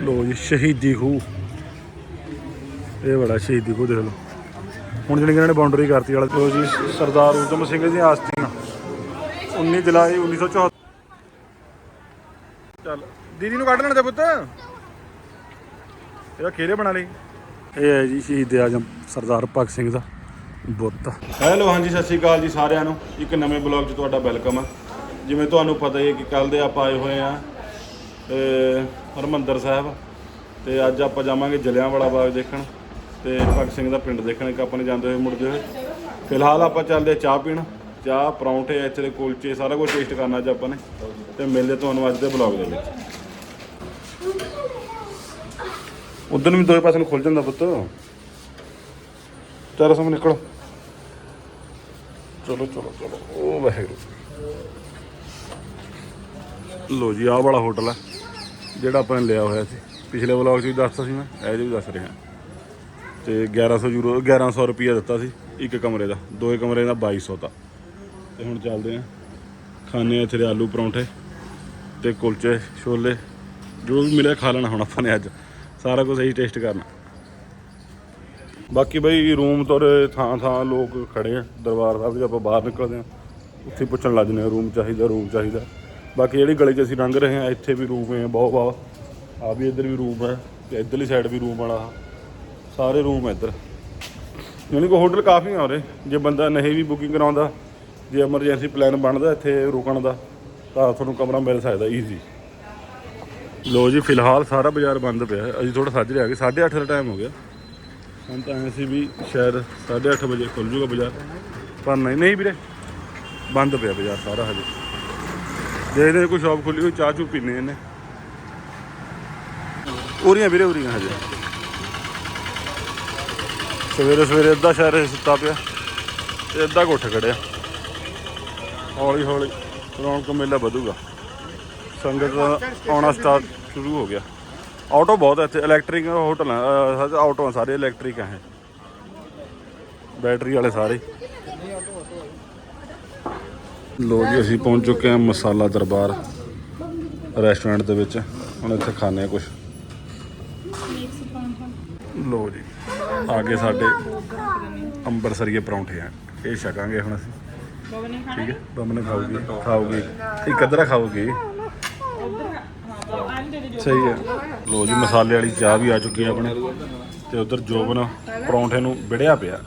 ਲੋ ਜੀ, ਸ਼ਹੀਦੀ ਖੂਹ। ਇਹ ਬੜਾ ਸ਼ਹੀਦੀ ਖੂਹ ਦੇਖ ਲਓ। ਹੁਣ ਜਿਹੜੀ ਇਹਨਾਂ ਨੇ ਬਾਉਂਡਰੀ ਕਰਤੀ ਵਾਲਾ। ਲੋ ਜੀ, ਸਰਦਾਰ ਉਦਮ ਸਿੰਘ ਦੀਆਂ ਆਸਤੀਆਂ। 19 ਜੁਲਾਈ 1974 ਚੱਲ, ਦੀਦੀ ਨੂੰ ਕੱਢ ਲੈਣ ਦੇ ਪੁੱਤ। ਇਹਦਾ ਖੇਰੇ ਬਣਾ ਲਈ। ਇਹ ਹੈ ਜੀ ਸ਼ਹੀਦ ਆਜਮ ਸਰਦਾਰ ਭਗਤ ਸਿੰਘ ਦਾ ਬੁੱਤ। ਹੈਲੋ, ਹਾਂਜੀ, ਸਤਿ ਸ਼੍ਰੀ ਅਕਾਲ ਜੀ ਸਾਰਿਆਂ ਨੂੰ। ਇੱਕ ਨਵੇਂ ਬਲੌਗ 'ਚ ਤੁਹਾਡਾ ਵੈਲਕਮ ਆ। ਜਿਵੇਂ ਤੁਹਾਨੂੰ ਪਤਾ ਹੀ ਹੈ ਕਿ ਕੱਲ ਦੇ ਆਪਾਂ ਆਏ ਹੋਏ ਆ ਹਰਮੰਦਰ ਸਾਹਿਬ। ਤੇ ਅੱਜ ਆਪਾਂ ਜਾਵਾਂਗੇ ਜਲਿਆਂਵਾਲਾ ਬਾਗ ਦੇਖਣ। ਤੇ ਭਗਤ ਸਿੰਘ ਦਾ ਪਿੰਡ ਦੇਖਣ, ਇੱਕ ਆਪਾਂ ਨੇ ਜਾਂਦੇ ਹੋਏ ਮੁੜਦੇ ਹੋਏ। ਫਿਲਹਾਲ ਆਪਾਂ ਚੱਲਦੇ ਚਾਹ ਪੀਣ। ਚਾਹ, ਪਰੌਂਠੇ, ਇੱਥੇ ਦੇ ਕੁਲਚੇ, ਸਾਰਾ ਕੁਝ ਟੇਸਟ ਕਰਨਾ ਅੱਜ ਆਪਾਂ ਨੇ। ਤੇ ਮਿਲਦੇ ਤੁਹਾਨੂੰ ਅੱਜ ਦੇ ਬਲੌਗ ਦੇ ਵਿੱਚ। ਉਧਰ ਵੀ ਦੋਵੇਂ ਪਾਸੇ ਨੂੰ ਖੁੱਲ ਜਾਂਦਾ ਪੁੱਤ। ਚਾਰ ਸਾਹਮਣੇ ਨਿਕਲੋ। ਚਲੋ ਚਲੋ ਚਲੋ। ਉਹ ਵਾਹਿਗੁਰੂ। ਲੋ ਜੀ, ਆਹ ਵਾਲਾ ਹੋਟਲ ਹੈ ਜਿਹੜਾ ਆਪਾਂ ਨੇ ਲਿਆ ਹੋਇਆ ਸੀ। ਪਿਛਲੇ ਵਲੌਗ 'ਚ ਵੀ ਦੱਸਤਾ ਸੀ ਮੈਂ, ਇਹ 'ਚ ਵੀ ਦੱਸ ਰਿਹਾ। ਤੇ 1100 ਯੂਰੋ 1100 ਰੁਪਈਆ ਦਿੱਤਾ ਸੀ ਇੱਕ ਕਮਰੇ ਦਾ ਦੋਏ ਕਮਰੇ ਦਾ 2200 ਦਾ। ਤੇ ਹੁਣ ਚੱਲਦੇ ਆਂ ਖਾਣੇ ਆ ਇੱਥੇ ਦੇ ਆਲੂ ਪਰੌਂਠੇ ਤੇ ਕੁਲਚੇ, ਛੋਲੇ, ਜੋ ਵੀ ਮਿਲਿਆ ਖਾ ਲੈਣਾ ਹੁਣ ਆਪਾਂ ਨੇ ਅੱਜ। ਸਾਰਾ ਕੁਝ ਇਹੀ ਟੇਸਟ ਕਰਨਾ। ਬਾਕੀ ਬਈ ਰੂਮ ਤੋਂ ਥਾਂ ਥਾਂ ਲੋਕ ਖੜੇ ਆ, ਦਰਬਾਰ ਸਾਹਿਬ ਦੇ ਆਪਾਂ ਬਾਹਰ ਨਿਕਲਦੇ ਆ ਉੱਥੇ ਪੁੱਛਣ ਲੱਗ ਜਨੇ ਰੂਮ ਚਾਹੀਦਾ ਰੂਮ ਚਾਹੀਦਾ। ਬਾਕੀ ਜਿਹੜੀ ਗਲੀ 'ਚ ਅਸੀਂ ਲੰਘ ਰਹੇ ਹਾਂ, ਇੱਥੇ ਵੀ ਰੂਮ ਹੈ, ਬਹੁਤ ਵਾਹ। ਆ ਵੀ ਇੱਧਰ ਵੀ ਰੂਮ ਹੈ ਤੇ ਇੱਧਰਲੀ ਸਾਈਡ ਵੀ ਰੂਮ ਵਾਲਾ। ਸਾਰੇ ਰੂਮ ਹੈ ਇੱਧਰ। ਯਾਨੀ ਕਿ ਹੋਟਲ ਕਾਫੀ ਆ ਰਹੇ ਜੇ ਬੰਦਾ ਨਹੀਂ ਵੀ ਬੁਕਿੰਗ ਕਰਾਉਂਦਾ, ਜੇ ਐਮਰਜੈਂਸੀ ਪਲਾਨ ਬਣਦਾ ਇੱਥੇ ਰੁਕਣ ਦਾ, ਤਾਂ ਤੁਹਾਨੂੰ ਕਮਰਾ ਮਿਲ ਸਕਦਾ ਈਜ਼ੀ ਲੋ ਜੀ, ਫਿਲਹਾਲ ਸਾਰਾ ਬਾਜ਼ਾਰ ਬੰਦ ਪਿਆ। ਹੈ। ਅਸੀਂ ਥੋੜਾ ਸੱਜਰੇ ਆ ਗਏ 8:30 ਦਾ ਟਾਈਮ ਹੋ ਗਿਆ। ਹੁਣ ਤਾਂ ਐਂ ਸੀ ਵੀ ਸ਼ਾਇਦ 8:30 ਵਜੇ ਖੁੱਲ ਜੂਗਾ ਬਾਜ਼ਾਰ। ਪਰ ਨਹੀਂ ਨਹੀਂ ਵੀਰੇ। ਬੰਦ ਪਿਆ ਬਾਜ਼ਾਰ ਸਾਰਾ ਹਜੇ। ਦੇਖਦੇ ਕੋਈ ਸ਼ਾਪ ਖੁੱਲੀ ਹੋਈ ਚਾਹ ਚੂ ਪੀਨੇ ਇਹਨੇ ਉਰੀਆਂ ਵੀਰੇ ਉਰੀਆਂ ਹਜੇ ਸਵੇਰੇ ਸਵੇਰੇ ਅੱਧਾ ਸ਼ਹਿਰ ਸੁੱਤਾ ਪਿਆ ਤੇ ਅੱਧਾ ਕੁ ਉੱਠ ਖੜਿਆ ਹੌਲੀ ਹੌਲੀ ਰੌਣਕ ਮੇਲਾ ਵਧੂਗਾ ਸੰਗਤ ਆਉਣਾ ਸਟਾਰਟ ਸ਼ੁਰੂ ਹੋ ਗਿਆ ਆਟੋ ਬਹੁਤ ਹੈ ਇੱਥੇ ਇਲੈਕਟ੍ਰਿਕ ਹੋਟਲ ਆਟੋ ਸਾਰੇ ਇਲੈਕਟ੍ਰਿਕ ਹੈ ਬੈਟਰੀ ਵਾਲੇ ਸਾਰੇ ਲੋ ਜੀ, ਅਸੀਂ ਪਹੁੰਚ ਚੁੱਕੇ ਹਾਂ ਮਸਾਲਾ ਦਰਬਾਰ ਰੈਸਟੋਰੈਂਟ ਦੇ ਵਿੱਚ। ਹੁਣ ਇੱਥੇ ਖਾਣੇ ਆ ਕੁਝ ਲੋ ਜੀ, ਆ ਕੇ ਸਾਡੇ ਅੰਬਰਸਰੀਏ ਪਰੌਂਠੇ ਆ। ਇਹ ਛਕਾਂਗੇ ਹੁਣ ਅਸੀਂ। ਠੀਕ ਹੈ ਬਮਨ ਖਾਊਗੀ ਖਾਊਗੀ। ਇੱਕ ਅੱਧਰਾ ਖਾਊਗੀ? ਸਹੀ ਹੈ। ਲੋ ਜੀ, ਮਸਾਲੇ ਵਾਲੀ ਚਾਹ ਵੀ ਆ ਚੁੱਕੀ ਹੈ ਆਪਣੇ। ਤੇ ਉਧਰ ਜੋਬਨ ਪਰੌਂਠੇ ਨੂੰ ਵਿੜਿਆ ਪਿਆ।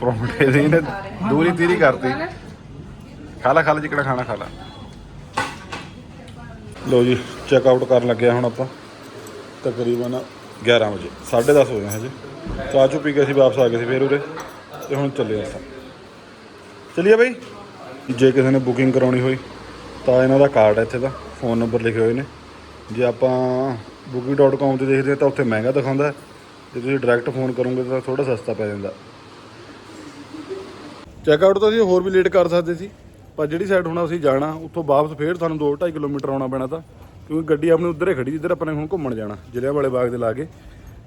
ਪਰੌਂਠੇ ਦੀ ਨੇ, ਦੂਰੀ ਤੀਰੀ ਕਰਤੀ। ਖਾ ਲੈ ਖਾ ਲੈ, ਜਿਕੜਾ ਖਾਣਾ ਖਾ ਲੈ। ਲੋ ਜੀ ਚੈੱਕ ਆਊਟ ਕਰਨ ਲੱਗਿਆ ਹੁਣ ਆਪਾਂ। ਤਕਰੀਬਨ 11 ਵਜੇ 10:30 ਹੋਏ ਆ ਹਜੇ। ਚਾਹ ਚੂ ਪੀ ਕੇ ਅਸੀਂ ਵਾਪਸ ਆ ਗਏ ਸੀ ਫੇਰ ਉਰੇ, ਤੇ ਹੁਣ ਚੱਲੇ ਆਪਾਂ। ਚੱਲੀਏ ਬਈ? ਜੇ ਕਿਸੇ ਨੇ ਬੁਕਿੰਗ ਕਰਾਉਣੀ ਹੋਈ, ਤਾਂ ਇਹਨਾਂ ਦਾ ਕਾਰਡ ਹੈ ਇੱਥੇ ਦਾ ਫੋਨ ਨੰਬਰ ਲਿਖੇ ਹੋਏ ਨੇ। ਜੇ ਆਪਾਂ booking.com ਤੇ ਦੇਖਦੇ ਹਾਂ ਤਾਂ ਉੱਥੇ ਮਹਿੰਗਾ ਦਿਖਾਉਂਦਾ। ਜੇ ਤੁਸੀਂ ਡਾਇਰੈਕਟ ਫੋਨ ਕਰੋਗੇ, ਤਾਂ ਥੋੜਾ ਸਸਤਾ ਪੈ ਜਾਂਦਾ। ਚੈੱਕ ਆਊਟ ਤਾਂ ਅਸੀਂ ਹੋਰ ਵੀ ਲੇਟ ਕਰ ਸਕਦੇ ਸੀ, ਪਰ ਜਿਹੜੀ ਸਾਈਡ ਹੁਣ ਅਸੀਂ ਜਾਣਾ, ਉੱਥੋਂ ਵਾਪਸ ਫੇਰ ਤੁਹਾਨੂੰ 2.5 ਕਿਲੋਮੀਟਰ ਆਉਣਾ ਪੈਣਾ ਤਾਂ, ਕਿਉਂਕਿ ਗੱਡੀ ਆਪਣੀ ਉੱਧਰ ਹੀ ਖੜੀ ਜਿੱਧਰ ਆਪਾਂ ਨੇ ਹੁਣ ਘੁੰਮਣ ਜਾਣਾ, ਜ਼ਿਲ੍ਹਿਆਂ ਵਾਲੇ ਬਾਗ ਦੇ ਲਾਗੇ।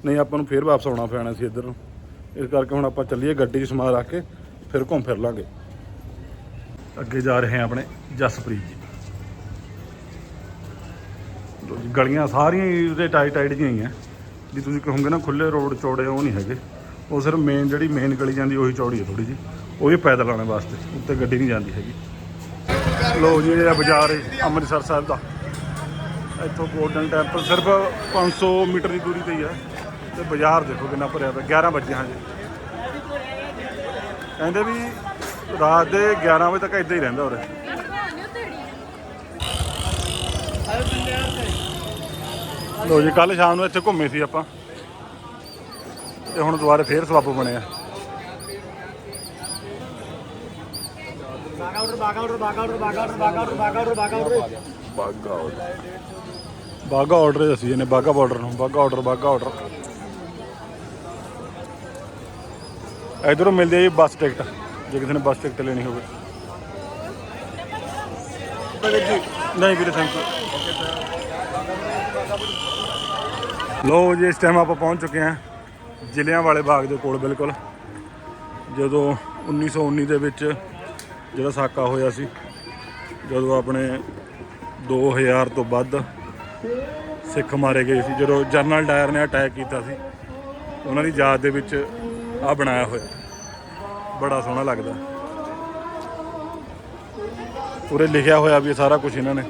ਨਹੀਂ, ਆਪਾਂ ਨੂੰ ਫੇਰ ਵਾਪਸ ਆਉਣਾ ਪੈਣਾ ਸੀ ਇੱਧਰ। ਨੂੰ ਇਸ ਕਰਕੇ ਹੁਣ ਆਪਾਂ ਚੱਲੀਏ ਗੱਡੀ 'ਚ ਸਮਾਨ ਰੱਖ ਕੇ, ਫਿਰ ਘੁੰਮ ਫਿਰ ਲਾਂਗੇ। ਅੱਗੇ ਜਾ ਰਹੇ ਹਾਂ ਆਪਣੇ ਜਸਪ੍ਰੀਤ ਜੀ। ਗਲੀਆਂ ਸਾਰੀਆਂ ਉਹਦੇ ਟਾਈਟ ਟਾਈਟ ਜਿਹੀਆਂ ਹੀ ਆ। ਵੀ ਤੁਸੀਂ ਕਹੋਗੇ ਨਾ ਖੁੱਲੇ ਰੋਡ ਚੌੜੇ ਉਹ ਨਹੀਂ ਹੈਗੇ। ਉਹ ਸਿਰਫ ਮੇਨ ਜਿਹੜੀ ਮੇਨ ਗਲੀ ਜਾਂਦੀ, ਉਹੀ ਚੌੜੀ ਹੈ ਥੋੜੀ ਜੀ ਉਹ ਵੀ ਪੈਦਲ ਆਉਣ ਵਾਸਤੇ ਉੱਤੇ ਗੱਡੀ ਨਹੀਂ ਜਾਂਦੀ ਹੈਗੀ। ਲੋ ਜੀ ਜਿਹੜਾ ਬਾਜ਼ਾਰ ਹੈ ਅੰਮ੍ਰਿਤਸਰ ਸਾਹਿਬ ਦਾ। ਇੱਥੋਂ ਗੋਲਡਨ ਟੈਂਪਲ ਸਿਰਫ 500 ਮੀਟਰ ਦੀ ਦੂਰੀ ਤੇ ਹੀ ਹੈ। ਤੇ ਬਾਜ਼ਾਰ ਦੇਖੋ ਕਿੰਨਾ ਭਰਿਆ ਪਿਆ 11 ਵਜੇ ਹਾਂ ਜੀ ਕਹਿੰਦੇ ਵੀ ਰਾਤ ਦੇ 11 ਵਜੇ ਤੱਕ ਇੱਦਾਂ ਹੀ ਰਹਿੰਦਾ ਉਰੇ। ਲੋ ਜੀ ਕੱਲ ਸ਼ਾਮ ਨੂੰ ਇੱਥੇ ਘੁੰਮੇ ਸੀ ਆਪਾਂ। ਤੇ ਹੁਣ ਦੁਬਾਰਾ ਫੇਰ ਸਵਾਬ ਬਣਿਆ। ਬਾਗਾ ਆਰਡਰ ਬਾਗਾ ਆਰਡਰ ਅਸੀਂ ਇਹਨੇ ਬਾਗਾ ਬਾਰਡਰ ਨੂੰ ਬਾਗਾ ਆਰਡਰ ਬਾਗਾ ਆਰਡਰ ਇਧਰੋਂ ਮਿਲਦੀ ਹੈ ਜੀ ਬੱਸ ਟਿਕਟ ਜੇ ਕਿਸੇ ਨੇ ਬੱਸ ਟਿਕਟ ਲੈਣੀ ਹੋਵੇ। ਨਹੀਂ ਵੀਰੇ ਥੈਂਕ ਯੂ ਲੋ ਜੀ, ਇਸ ਟਾਈਮ ਆਪਾਂ ਪਹੁੰਚ ਚੁੱਕੇ ਹਾਂ ਜ਼ਿਲ੍ਹਿਆਂ ਵਾਲੇ ਬਾਗ ਦੇ ਕੋਲ, ਬਿਲਕੁਲ। ਜਦੋਂ 1919 ਦੇ ਵਿੱਚ ਜਿਹੜਾ ਸਾਕਾ ਹੋਇਆ ਸੀ, ਜਦੋਂ ਆਪਣੇ 2000 ਤੋਂ ਵੱਧ ਸਿੱਖ ਮਾਰੇ ਗਏ ਸੀ, ਜਦੋਂ ਜਨਰਲ ਡਾਇਰ ਨੇ ਅਟੈਕ ਕੀਤਾ ਸੀ, ਉਹਨਾਂ ਦੀ ਯਾਦ ਦੇ ਵਿੱਚ ਆ ਬਣਾਇਆ ਹੋਇਆ। ਬੜਾ ਸੋਹਣਾ ਲੱਗਦਾ। ਪੂਰੇ ਲਿਖਿਆ ਹੋਇਆ ਵੀ ਸਾਰਾ ਕੁਝ ਇਹਨਾਂ ਨੇ।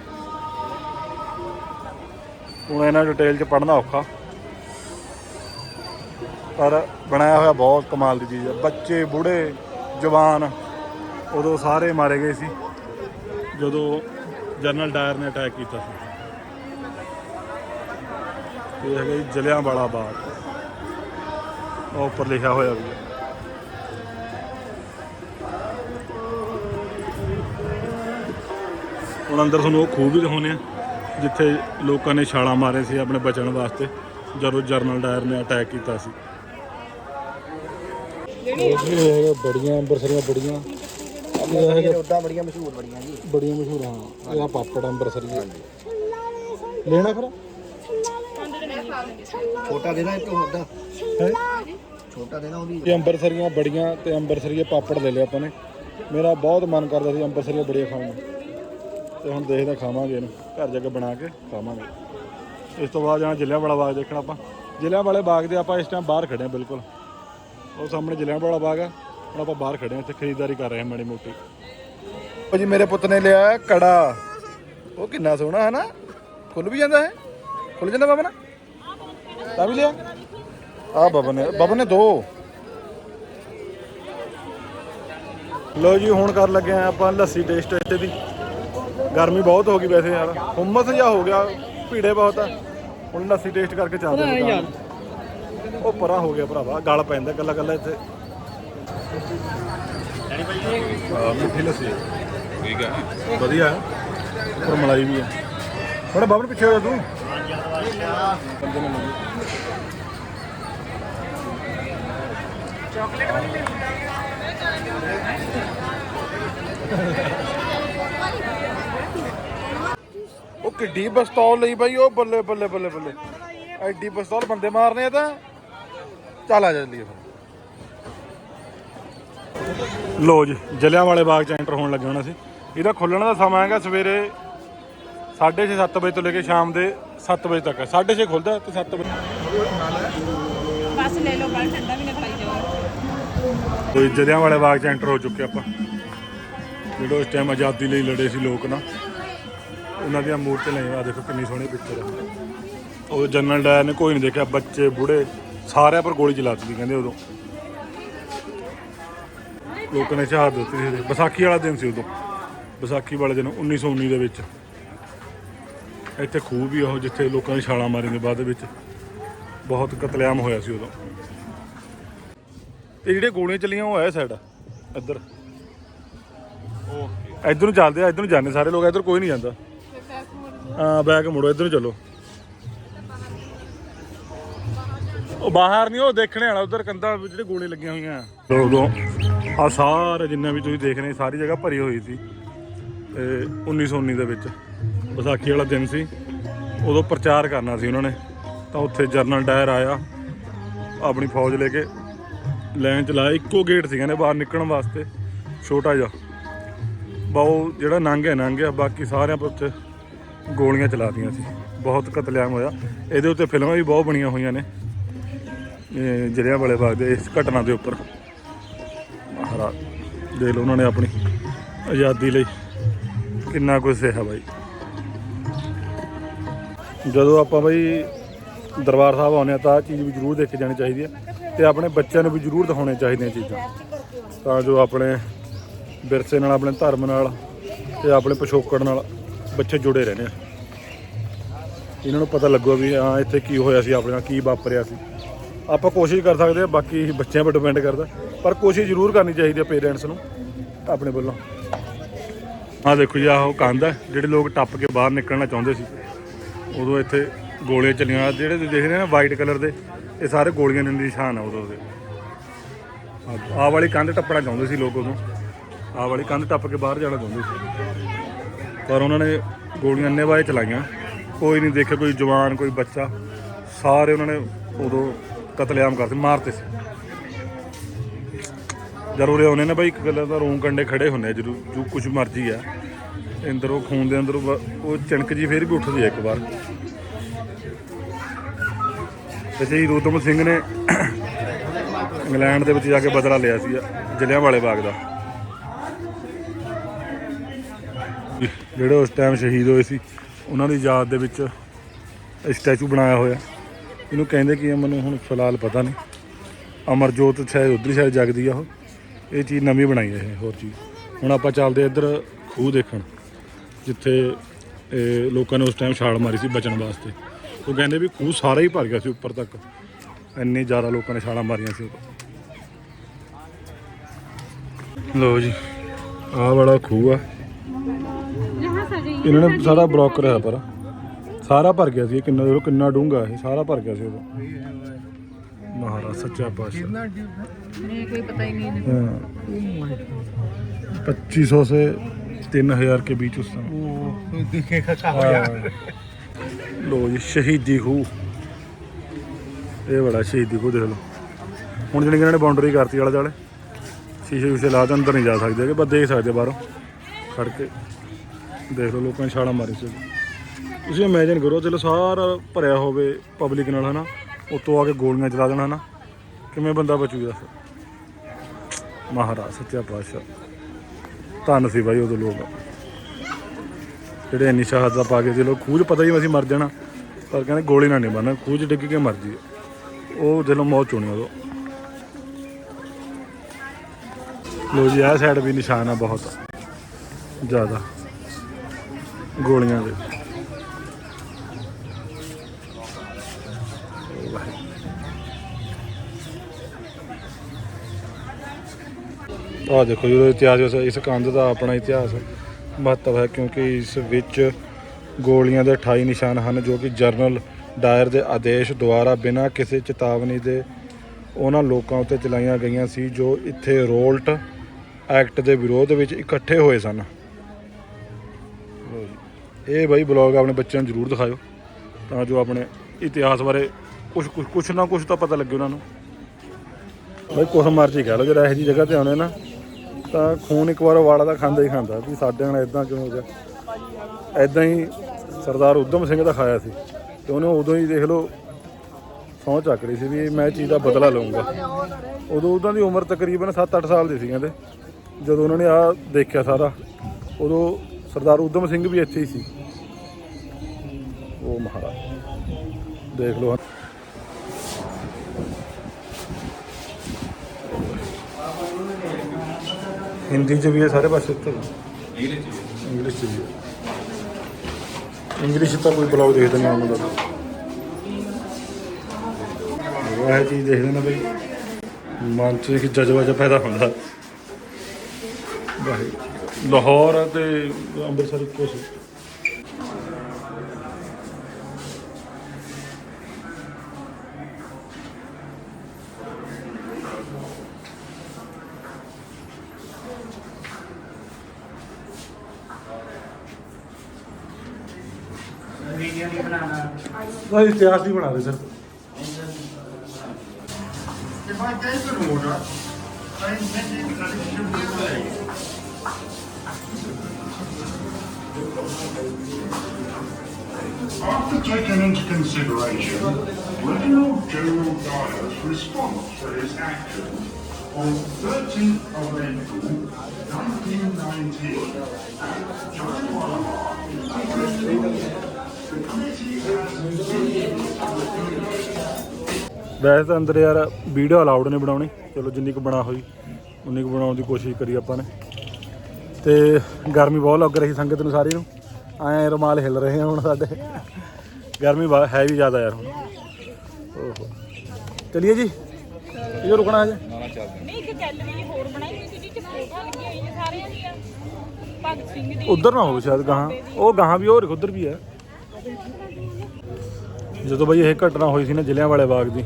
ਹੁਣ ਇਹਨਾਂ ਡਿਟੇਲ 'ਚ ਪੜ੍ਹਨਾ ਔਖਾ। ਪਰ ਬਣਾਇਆ ਹੋਇਆ ਬਹੁਤ ਕਮਾਲ ਦੀ ਚੀਜ਼ ਹੈ। ਬੱਚੇ ਬੁੜੇ ਜਵਾਨ ਉਦੋਂ ਸਾਰੇ ਮਾਰੇ ਗਏ ਸੀ। ਜਦੋਂ ਜਨਰਲ ਡਾਇਰ ਨੇ ਅਟੈਕ ਕੀਤਾ ਸੀ। ਇਹ ਹੈਗਾ ਜੀ ਜਲਿਆਂ ਵਾਲਾ ਬਾਗ। ਉਹ ਉੱਪਰ ਲਿਖਿਆ ਹੋਇਆ ਵੀ ਹੁਣ ਅੰਦਰ ਤੁਹਾਨੂੰ ਉਹ ਖੂਹ ਵੀ ਦਿਖਾਉਂਦੇ ਆ ਜਿੱਥੇ ਲੋਕਾਂ ਨੇ ਛਾਲਾਂ ਮਾਰੇ ਸੀ ਆਪਣੇ ਬਚਣ ਵਾਸਤੇ ਜਦੋਂ ਜਨਰਲ ਡਾਇਰ ਨੇ ਅਟੈਕ ਕੀਤਾ ਸੀ। ਇਹ ਵੀ ਹੈਗਾ ਬੜੀਆਂ ਅੰਬਰਸਰੀਆਂ ਬੜੀਆਂ। ਇਹ ਹੈਗਾ ਉਦਾਂ ਬੜੀਆਂ ਮਸ਼ਹੂਰ ਬੜੀਆਂ ਜੀ। ਬੜੀਆਂ ਮਸ਼ਹੂਰ ਹਾਂ ਇਹਦਾ ਪਾਪੜ ਅੰਬਰਸਰੀ ਲੈਣਾ ਫਿਰ? ਛੋਟਾ ਦੇਣਾ ਇਹ ਤੋਂ ਉਦਾਂ ਹੈ? ਛੋਟਾ ਦੇਣਾ ਉਹਦੀ ਇਹ ਅੰਬਰਸਰੀਆਂ ਬੜੀਆਂ ਤੇ ਅੰਬਰਸਰੀਏ ਪਾਪੜ ਲੈ ਲਿਆ ਆਪਾਂ ਨੇ। ਮੇਰਾ ਬਹੁਤ ਮਨ ਕਰਦਾ ਸੀ ਅੰਬਰਸਰੀਆਂ ਬੜੀਆਂ ਖਾਣ ਨੂੰ। ਤੇ ਹੁਣ ਦੇਖਦਾ ਖਾਵਾਂਗੇ ਇਹਨੂੰ। ਘਰ ਜਾ ਕੇ ਬਣਾ ਕੇ ਖਾਵਾਂਗੇ। ਇਸ ਤੋਂ ਬਾਅਦ ਜਾਣਾ ਜ਼ਿਲ੍ਹਿਆਂ ਵਾਲਾ ਬਾਗ ਦੇਖਣਾ ਆਪਾਂ। ਜ਼ਿਲ੍ਹਿਆਂ ਵਾਲੇ ਬਾਗ ਦੇ ਆਪਾਂ ਇਸ ਟਾਈਮ ਬਾਹਰ ਖੜੇ ਹਾਂ ਬਿਲਕੁਲ। ਉਹ ਸਾਹਮਣੇ ਜ਼ਿਲ੍ਹਿਆਂ ਵਾਲਾ ਬਾਗ ਆ। ਹੁਣ ਆਪਾਂ ਬਾਹਰ ਖੜੇ ਹਾਂ ਇੱਥੇ ਖਰੀਦਦਾਰੀ ਕਰ ਰਹੇ ਹਾਂ ਮਾੜੀ ਮੋਟੀ। ਉਹ ਜੀ ਮੇਰੇ ਪੁੱਤ ਨੇ ਲਿਆ ਕੜਾ। ਉਹ ਕਿੰਨਾ ਸੋਹਣਾ ਹੈ ਨਾ ਖੁੱਲ ਵੀ ਜਾਂਦਾ ਹੈ? ਖੁੱਲ ਜਾਂਦਾ ਬਾਬਾ ਨਾ? ਤਾਂ ਵੀ ਲਿਆ। ਆ ਬਬਨ ਨੇ ਬਬਨ ਨੇ ਦੋ। ਲੋ ਜੀ ਹੁਣ ਕਰ ਲੱਗੇ ਆ ਆਪਾਂ ਲੱਸੀ ਟੇਸਟ ਇੱਥੇ ਦੀ ਗਰਮੀ ਬਹੁਤ ਹੋ ਗਈ ਵੈਸੇ ਯਾਰ। ਹੁਮਸ ਜਿਹਾ ਹੋ ਗਿਆ ਭੀੜੇ ਬਹੁਤ ਆ। ਹੁਣ ਲੱਸੀ ਟੇਸਟ ਕਰਕੇ ਚੱਲਦੇ ਹਾਂ ਦੁਕਾਨ। ਉਹ ਪਰਾਂ ਹੋ ਗਿਆ ਭਰਾਵਾ ਗਲ ਪੈਂਦਾ ਕੱਲਾ ਕੱਲਾ ਇੱਥੇ। ਹਾਂ, ਮਿੱਠੀ ਲੱਸੀ ਠੀਕ ਹੈ। ਵਧੀਆ। ਹੈ ਪਰ ਮਲਾਈ ਵੀ ਹੈ। ਥੋੜਾ ਬਾਬਰ ਪਿੱਛੇ ਹੋ ਜਾ ਤੂੰ। ਬੰਦੇ ਨੇ ਮੰਗੀ ਉਹ ਕਿੱਡੀ ਪਿਸਤੌਲ ਲਈ ਬਾਈ ਉਹ ਬੱਲੇ ਬੱਲੇ ਬੱਲੇ ਬੱਲੇ। ਐਡੀ ਪਿਸਤੌਲ ਬੰਦੇ ਮਾਰਨੇ ਆ ਤਾਂ। ਚੱਲ ਆ ਜਲਦੀ ਫਿਰ ਲੋ ਜੀ ਜਲਿਆਂ ਵਾਲੇ ਬਾਗ ਚ ਐਂਟਰ ਹੋਣ ਲੱਗੇ ਹੁਣ ਅਸੀਂ। ਇਹਦਾ ਖੁੱਲਣ ਦਾ ਸਮਾਂ ਹੈਗਾ ਸਵੇਰੇ 6:30 7 ਵਜੇ ਤੋਂ ਲੈ ਕੇ ਸ਼ਾਮ ਦੇ 7 ਵਜੇ ਤੱਕ। 6:30 ਖੁੱਲਦਾ ਤੇ 7 ਵਜੇ ਬਸ ਲੈ ਲਓ ਕੱਲ ਠੰਡਾ ਵੀ ਨਾ ਖਲਾਈ ਜਾਓ। ਤੇ ਜਲਿਆਂ ਵਾਲੇ ਬਾਗ ਚ ਐਂਟਰ ਹੋ ਚੁੱਕੇ ਆਪਾਂ। ਜਿਹੜੇ ਉਸ ਟਾਈਮ ਆਜ਼ਾਦੀ ਲਈ ਲੜੇ ਸੀ ਲੋਕ ਨਾ ਉਹਨਾਂ ਦੀਆਂ ਮੂਰਤੀਆਂ ਲਾਈਆਂ ਆ ਦੇਖੋ ਕਿੰਨੀ ਸੋਹਣੀ ਪਿਕਚਰ ਹੈ ਉਹ ਜਨਰਲ ਡਾਇਰ ਨੇ ਕੋਈ ਨਹੀਂ ਦੇਖਿਆ ਬੱਚੇ ਬੁੜੇ ਸਾਰਿਆਂ ਪਰ ਗੋਲੀ ਚਲਾਤੀ ਸੀ ਕਹਿੰਦੇ ਉਦੋਂ। ਲੋਕਾਂ ਨੇ ਸ਼ਹਾਦਤ ਦਿੱਤੀ ਸੀ ਵਿਸਾਖੀ ਵਾਲਾ ਦਿਨ ਸੀ ਉਦੋਂ। ਵਿਸਾਖੀ ਵਾਲੇ ਦਿਨ 1919 ਦੇ ਵਿੱਚ। ਇੱਥੇ ਖੂਹ ਵੀ ਉਹ ਜਿੱਥੇ ਲੋਕਾਂ ਨੇ ਛਾਲਾਂ ਮਾਰੀਆਂ ਦੇ ਬਾਅਦ ਦੇ ਵਿੱਚ। ਬਹੁਤ ਕਤਲੇਆਮ ਹੋਇਆ ਸੀ ਉਦੋਂ। ਤੇ ਜਿਹੜੇ ਗੋਲੀਆਂ ਚੱਲੀਆਂ ਉਹ ਹੈ ਸਾਈਡ ਇੱਧਰ। ਇੱਧਰ ਨੂੰ ਚੱਲਦੇ ਆ ਇੱਧਰ ਨੂੰ ਜਾਂਦੇ ਸਾਰੇ ਲੋਕ ਇੱਧਰ ਕੋਈ ਨਹੀਂ ਜਾਂਦਾ। ਹਾਂ ਬੈਕ ਮੁੜੋ ਇੱਧਰ ਨੂੰ ਚੱਲੋ। ਉਹ ਬਾਹਰ ਨਹੀਂ, ਉਹ ਦੇਖਣੇ ਵਾਲਾ, ਉਧਰ ਕੰਧਾਂ ਜਿਹੜੇ ਗੋਲੇ ਲੱਗੀਆਂ ਹੋਈਆਂ। ਆ ਉਦੋਂ ਆ ਸਾਰੇ ਜਿੰਨਾ ਵੀ ਤੁਸੀਂ ਦੇਖ ਰਹੇ ਸਾਰੀ ਜਗ੍ਹਾ ਭਰੀ ਹੋਈ ਸੀ। ਤੇ 1919 ਦੇ ਵਿੱਚ, ਵਿਸਾਖੀ ਵਾਲਾ ਦਿਨ ਸੀ। ਉਦੋਂ ਪ੍ਰਚਾਰ ਕਰਨਾ ਸੀ ਉਹਨਾਂ ਨੇ। ਤਾਂ ਉੱਥੇ ਜਰਨਲ ਡਾਇਰ ਆਇਆ, ਆਪਣੀ ਫੌਜ ਲੈ ਕੇ, ਲਾਈਨ ਚ ਲਾਇਆ। ਇੱਕੋ ਗੇਟ ਸੀ ਕਹਿੰਦੇ ਬਾਹਰ ਨਿਕਲਣ ਵਾਸਤੇ, ਛੋਟਾ ਜਿਹਾ। ਬਾਉ ਜਿਹੜਾ ਨੰਗ ਹੈ ਆ ਬਾਕੀ ਸਾਰਿਆਂ ਪਰ ਉੱਤੇ ਗੋਲੀਆਂ ਚਲਾਤੀਆਂ ਸੀ। ਬਹੁਤ ਕਤਲੇਆਮ ਹੋਇਆ। ਇਹਦੇ ਉੱਤੇ ਫਿਲਮਾਂ ਵੀ ਬਹੁਤ ਬਣੀਆਂ ਹੋਈਆਂ ਨੇ। ਜਲਿਆਂ ਵਾਲੇ ਬਾਗ ਦੇ, ਇਸ ਘਟਨਾ ਦੇ ਉੱਪਰ। ਮਹਾਰਾਜ, ਦੇਖ ਲਓ ਉਹਨਾਂ ਨੇ ਆਪਣੀ ਆਜ਼ਾਦੀ ਲਈ ਕਿੰਨਾ ਕੁਝ ਸਹਿਆ ਬਾਈ। ਜਦੋਂ ਆਪਾਂ ਬਾਈ ਦਰਬਾਰ ਸਾਹਿਬ ਆਉਂਦੇ ਆ ਤਾਂ ਚੀਜ਼ ਵੀ ਜ਼ਰੂਰ ਦੇਖ ਕੇ ਜਾਣੀ ਚਾਹੀਦੀ ਹੈ ਤੇ ਆਪਣੇ ਬੱਚਿਆਂ ਨੂੰ ਵੀ ਜ਼ਰੂਰ ਦਿਖਾਉਣੇ ਚਾਹੀਦੀਆਂ ਚੀਜ਼ਾਂ। ਤਾਂ ਜੋ ਆਪਣੇ ਵਿਰਸੇ ਨਾਲ, ਆਪਣੇ ਧਰਮ ਨਾਲ ਤੇ ਆਪਣੇ ਪਿਛੋਕੜ ਨਾਲ ਬੱਚੇ ਜੁੜੇ ਰਹਿਣੇ। ਆ ਇਹਨਾਂ ਨੂੰ ਪਤਾ ਲੱਗੋ ਵੀ, ਹਾਂ, ਇੱਥੇ ਕੀ ਹੋਇਆ ਸੀ, ਆਪਣੇ ਨਾਲ ਕੀ ਵਾਪਰਿਆ ਸੀ। ਆਪਾਂ ਕੋਸ਼ਿਸ਼ ਕਰ ਸਕਦੇ ਆ ਬਾਕੀ ਬੱਚਿਆਂ 'ਤੇ ਡਿਪੈਂਡ ਕਰਦਾ। ਪਰ ਕੋਸ਼ਿਸ਼ ਜ਼ਰੂਰ ਕਰਨੀ ਚਾਹੀਦੀ ਹੈ ਪੇਰੈਂਟਸ ਨੂੰ, ਆਪਣੇ ਵੱਲੋਂ। ਆਹ ਦੇਖੋ ਜੀ, ਆਹ ਕੰਧ ਹੈ ਜਿਹੜੇ ਲੋਕ ਟੱਪ ਕੇ ਬਾਹਰ ਨਿਕਲਣਾ ਚਾਹੁੰਦੇ ਸੀ। ਉਦੋਂ ਇੱਥੇ ਗੋਲੀਆਂ ਚੱਲੀਆਂ ਜਿਹੜੇ ਤੁਸੀਂ ਦੇਖ ਰਹੇ ਨਾ ਵਾਈਟ ਕਲਰ ਦੇ, ਇਹ ਸਾਰੇ ਗੋਲੀਆਂ ਦੇ ਨਿਸ਼ਾਨ ਆ ਉਦੋਂ ਦੇ। ਆਹ- ਵਾਲੀ ਕੰਧ ਟੱਪਣਾ ਚਾਹੁੰਦੇ ਸੀ ਲੋਕ ਉਦੋਂ। ਆਹ ਵਾਲੀ ਕੰਧ ਟੱਪ ਕੇ ਬਾਹਰ ਜਾਣਾ ਚਾਹੁੰਦੇ ਸੀ। ਪਰ ਉਹਨਾਂ ਨੇ ਗੋਲੀਆਂ ਅੰਨੇ ਵਾਏ ਚਲਾਈਆਂ, ਕੋਈ ਨਹੀਂ ਦੇਖਿਆ, ਕੋਈ ਜਵਾਨ, ਕੋਈ ਬੱਚਾ, ਸਾਰੇ ਉਹਨਾਂ ਨੇ ਉਦੋਂ ਕਤਲੇਆਮ ਕਰਦੇ ਮਾਰਤੇ ਸੀ। ਜ਼ਰੂਰ ਉਹਨੇ ਨੇ ਬਾਈ ਇੱਕ ਗੱਲ ਤਾਂ ਰੂਮ ਕੰਡੇ ਖੜੇ ਹੁੰਨੇ ਜਰੂਰ ਜੋ ਕੁਝ ਮਰਜ਼ੀ ਆ, ਅੰਦਰੋਂ ਖੂਨ ਦੇ ਅੰਦਰੋਂ ਉਹ ਚਣਕ ਜੀ ਫੇਰ ਵੀ ਉੱਠਦੀ ਆ ਇੱਕ ਵਾਰ। ਤੇ ਸ਼ਹੀਦ ਊਧਮ ਸਿੰਘ ਨੇ ਇੰਗਲੈਂਡ ਦੇ ਵਿੱਚ ਜਾ ਕੇ ਬਦਲਾ ਲਿਆ ਸੀ ਜਲਿਆਂ ਵਾਲੇ ਬਾਗ ਦਾ। ਜਿਹੜੇ ਉਸ ਟਾਈਮ ਸ਼ਹੀਦ ਹੋਏ ਸੀ, ਉਹਨਾਂ ਦੀ ਯਾਦ ਦੇ ਵਿੱਚ ਸਟੈਚੂ ਬਣਾਇਆ ਹੋਇਆ। ਇਹਨੂੰ ਕਹਿੰਦੇ ਕੀ ਆ ਮੈਨੂੰ ਹੁਣ ਫਿਲਹਾਲ ਪਤਾ ਨਹੀਂ। ਅਮਰਜੋਤ ਸ਼ਾਇਦ ਉਧਰ ਸ਼ਾਇਦ ਜਗਦੀ ਆ ਉਹ। ਇਹ ਚੀਜ਼ ਨਵੀਂ ਬਣਾਈ ਹੈ ਇਹ ਹੋਰ ਚੀਜ਼। ਹੁਣ ਆਪਾਂ ਚੱਲਦੇ ਇੱਧਰ ਖੂਹ ਦੇਖਣ ਜਿੱਥੇ ਲੋਕਾਂ ਨੇ ਉਸ ਟਾਈਮ ਛਾਲ ਮਾਰੀ ਸੀ ਬਚਣ ਵਾਸਤੇ। ਉਹ ਕਹਿੰਦੇ ਵੀ ਖੂਹ ਸਾਰਾ ਹੀ ਭਰ ਗਿਆ ਸੀ ਉੱਪਰ ਤੱਕ। ਇੰਨੇ ਜ਼ਿਆਦਾ ਲੋਕਾਂ ਨੇ ਛਾਲਾਂ ਮਾਰੀਆਂ ਸੀ ਲੋ ਜੀ ਆਹ ਵਾਲਾ ਖੂਹ ਆ। ਇਹਨਾਂ ਨੇ ਸਾਰਾ ਬਲੌਕ ਰਿਹਾ ਪਰ। ਸਾਰਾ ਭਰ ਗਿਆ ਸੀ ਇਹ ਕਿੰਨਾ ਦੇਖੋ ਕਿੰਨਾ ਡੂੰਘਾ ਇਹ ਸਾਰਾ ਭਰ ਗਿਆ ਸੀ ਉਦੋਂ ਮਹਾਰਾਜ ਸੱਚਾ ਪਾਤਸ਼ਾਹ नहीं कोई पता ही नहीं है हाँ। 2500 से 3000 के बीच उस समय दिखेगा हाँ। ਲੋ ਜੀ ਸ਼ਹੀਦੀ ਖੂਹ ਇਹ ਬੜਾ ਸ਼ਹੀਦੀ ਖੂਹ ਦੇਖ ਲਓ ਹੁਣ ਜਿਹੜੀ ਇਹਨਾਂ ਨੇ ਬਾਉਂਡਰੀ ਕਰਤੀ ਆਲੇ ਦੁਆਲੇ ਸ਼ੀਸ਼ੇ ਸ਼ੂਸ਼ੇ ਲਾ ਕੇ ਅੰਦਰ ਨਹੀਂ ਜਾ ਸਕਦੇ ਕਿ ਬਸ ਦੇਖ ਸਕਦੇ ਬਾਹਰੋਂ ਖੜ ਕੇ ਦੇਖ ਲਓ ਲੋਕਾਂ ਨੇ ਛਾਲਾਂ ਮਾਰੀ ਸੀ ਤੁਸੀਂ ਇਮੇਜਿਨ ਕਰੋ, ਚਲੋ ਸਾਰਾ ਭਰਿਆ ਹੋਵੇ ਪਬਲਿਕ ਨਾਲ, ਹਨਾ? ਉੱਤੋਂ ਆ ਕੇ ਗੋਲੀਆਂ ਚਲਾ ਦੇਣਾ, ਹਨਾ? ਕਿਵੇਂ ਬੰਦਾ ਬਚੂਗਾ? ਫਿਰ ਮਹਾਰਾਜ, ਸੱਚਾ ਪਾਤਸ਼ਾਹ। ਧੰਨ ਸੀ ਬਾਈ ਉਦੋਂ ਲੋਕ। ਜਿਹੜੇ ਇੰਨੀ ਸ਼ਹਾਦਤ ਪਾ ਕੇ ਚਲੋ ਖੂਜ ਪਤਾ ਹੀ ਅਸੀਂ ਮਰ ਜਾਣਾ। ਪਰ ਕਹਿੰਦੇ ਗੋਲੀ ਨਾਲ ਨਹੀਂ ਮਰਨਾ ਖੂਜ ਡਿੱਗ ਕੇ ਮਰ ਜੀਏ ਉਹ ਜਦੋਂ ਮੌਤ ਚੁਣੀ ਉਦੋਂ। ਲੋ ਜੀ, ਆਹ ਸਾਈਡ ਵੀ ਨਿਸ਼ਾਨ ਆ ਬਹੁਤ ਜ਼ਿਆਦਾ, ਗੋਲੀਆਂ ਦੇ। ਆ ਦੇਖੋ ਜੀ ਇਤਿਹਾਸ ਇਸ- ਕੰਧ ਦਾ ਆਪਣਾ ਇਤਿਹਾਸ ਮਹੱਤਵ ਹੈ ਕਿਉਂਕਿ ਇਸ ਵਿੱਚ ਗੋਲੀਆਂ ਦੇ 28 ਨਿਸ਼ਾਨ ਹਨ ਜੋ ਕਿ ਜਰਨਲ ਡਾਇਰ ਦੇ ਆਦੇਸ਼ ਦੁਆਰਾ ਬਿਨਾਂ ਕਿਸੇ ਚੇਤਾਵਨੀ ਦੇ ਉਹਨਾਂ ਲੋਕਾਂ ਉੱਤੇ ਚਲਾਈਆਂ ਗਈਆਂ ਸੀ ਜੋ ਇੱਥੇ ਰੋਲਟ ਐਕਟ ਦੇ ਵਿਰੋਧ ਵਿੱਚ ਇਕੱਠੇ ਹੋਏ ਸਨ ਜੀ। ਇਹ ਬਾਈ ਬਲੌਗ ਆਪਣੇ ਬੱਚਿਆਂ ਨੂੰ ਜ਼ਰੂਰ ਦਿਖਾਇਓ ਤਾਂ ਜੋ ਆਪਣੇ ਇਤਿਹਾਸ ਬਾਰੇ ਕੁਝ ਕੁਝ ਕੁਝ ਨਾ ਕੁਝ ਤਾਂ ਪਤਾ ਲੱਗੇ ਉਹਨਾਂ ਨੂੰ ਬਾਈ ਕੁਛ ਮਰਜ਼ੀ ਕਹਿ ਲਓ ਜਿਹੜਾ ਇਹੋ ਜਿਹੀ ਜਗ੍ਹਾ ਤੇ ਆਉਣੇ ਨਾ ਤਾਂ ਖੂਨ ਇੱਕ ਵਾਰ ਵਾਲਾ ਦਾ ਖਾਂਦਾ ਹੀ ਖਾਂਦਾ ਵੀ ਸਾਡੇ ਨਾਲ ਇਦਾਂ ਕਿਉਂ ਹੋ ਗਿਆ? ਇਦਾਂ ਹੀ ਸਰਦਾਰ ਉਦਮ ਸਿੰਘ ਦਾ ਖਾਇਆ ਸੀ ਤੇ ਉਹਨੇ ਉਦੋਂ ਹੀ ਦੇਖ ਲਓ ਸਹੁੰ ਚੱਕ ਰਹੀ ਸੀ ਵੀ ਮੈਂ ਇਹ ਚੀਜ਼ ਦਾ ਬਦਲਾ ਲਵਾਂਗਾ ਉਦੋਂ ਉਹਨਾਂ ਦੀ ਉਮਰ ਤਕਰੀਬਨ 7-8 ਸਾਲ ਦੀ ਸੀ ਕਹਿੰਦੇ। ਜਦੋਂ ਉਹਨਾਂ ਨੇ ਆ ਦੇਖਿਆ ਸਾਰਾ, ਉਦੋਂ ਸਰਦਾਰ ਉਦਮ ਸਿੰਘ ਵੀ ਇੱਥੇ ਹੀ ਸੀ। ਉਹ ਮਹਾਰਾਜ, ਦੇਖ ਲਓ ਹਿੰਦੀ ਚ ਵੀ ਹੈ ਸਾਰੇ ਪਾਸੇ ਉੱਤੇ ਇੰਗਲਿਸ਼ ਚ ਵੀ ਹੈ। ਇੰਗਲਿਸ਼ 'ਚ ਤਾਂ ਕੋਈ ਬਲੌਗ ਦੇਖਦਾ ਨਹੀਂ ਆਉਂਦਾ। ਉਹ ਇਹ ਚੀਜ਼ ਦੇਖਦੇ ਨਾ ਬਈ ਮਨ 'ਚ ਇੱਕ ਜਜ਼ਬਾ ਜਿਹਾ ਪੈਦਾ ਹੁੰਦਾ। ਵਾਹਿਗੁਰੂ ਲਾਹੌਰ ਤੇ ਅੰਮ੍ਰਿਤਸਰ ਇੱਕੋ ਸੀ। After taking into consideration Reginald General Dyer's response to his actions on 13th of April 1919 at Chaiwala, ਵੈਸੇ ਤਾਂ ਅੰਦਰ ਯਾਰ ਵੀਡੀਓ ਅਲਾਉਡ ਨੇ ਬਣਾਉਣੀ। ਚਲੋ ਜਿੰਨੀ ਕੁ ਬਣਾ ਹੋਈ ਉਨੀ ਕੁ ਬਣਾਉਣ ਦੀ ਕੋਸ਼ਿਸ਼ ਕਰੀ ਆਪਾਂ ਨੇ। ਤੇ ਗਰਮੀ ਬਹੁਤ ਲੱਗ ਰਹੀ ਸੰਗਤ ਨੂੰ ਸਾਰੀ ਨੂੰ। ਐ ਰਮਾਲ ਹਿੱਲ ਰਹੇ ਆ ਹੁਣ ਸਾਡੇ। ਗਰਮੀ ਹੈ ਵੀ ਜ਼ਿਆਦਾ ਯਾਰ ਹੁਣ। ਓਹੋ। ਚਲਿਏ ਜੀ? ਇਹ ਰੁਕਣਾ ਹਜੇ? ਨਹੀਂ ਇੱਕ ਗੈਲਰੀ ਹੋਰ ਬਣਾਈ ਹੋਈ ਸੀ ਜਿੱਥੇ ਫੋਟੋਆਂ ਲੱਗੀਆਂ ਹੋਈਆਂ ਸਾਰਿਆਂ ਦੀਆਂ ਭਗਤ ਸਿੰਘ ਦੀ। ਉਧਰ ਨਾ ਹੋਵੇ ਸ਼ਾਇਦ ਗਾਹਾਂ। ਉਹ ਗਾਹਾਂ ਵੀ ਹੋਰ ਉਧਰ ਵੀ ਹੈ। ਜਦੋਂ ਬਈ ਇਹ ਘਟਨਾ ਹੋਈ ਸੀ ਨਾ ਜਲਿਆਂਵਾਲੇ ਬਾਗ ਦੀ,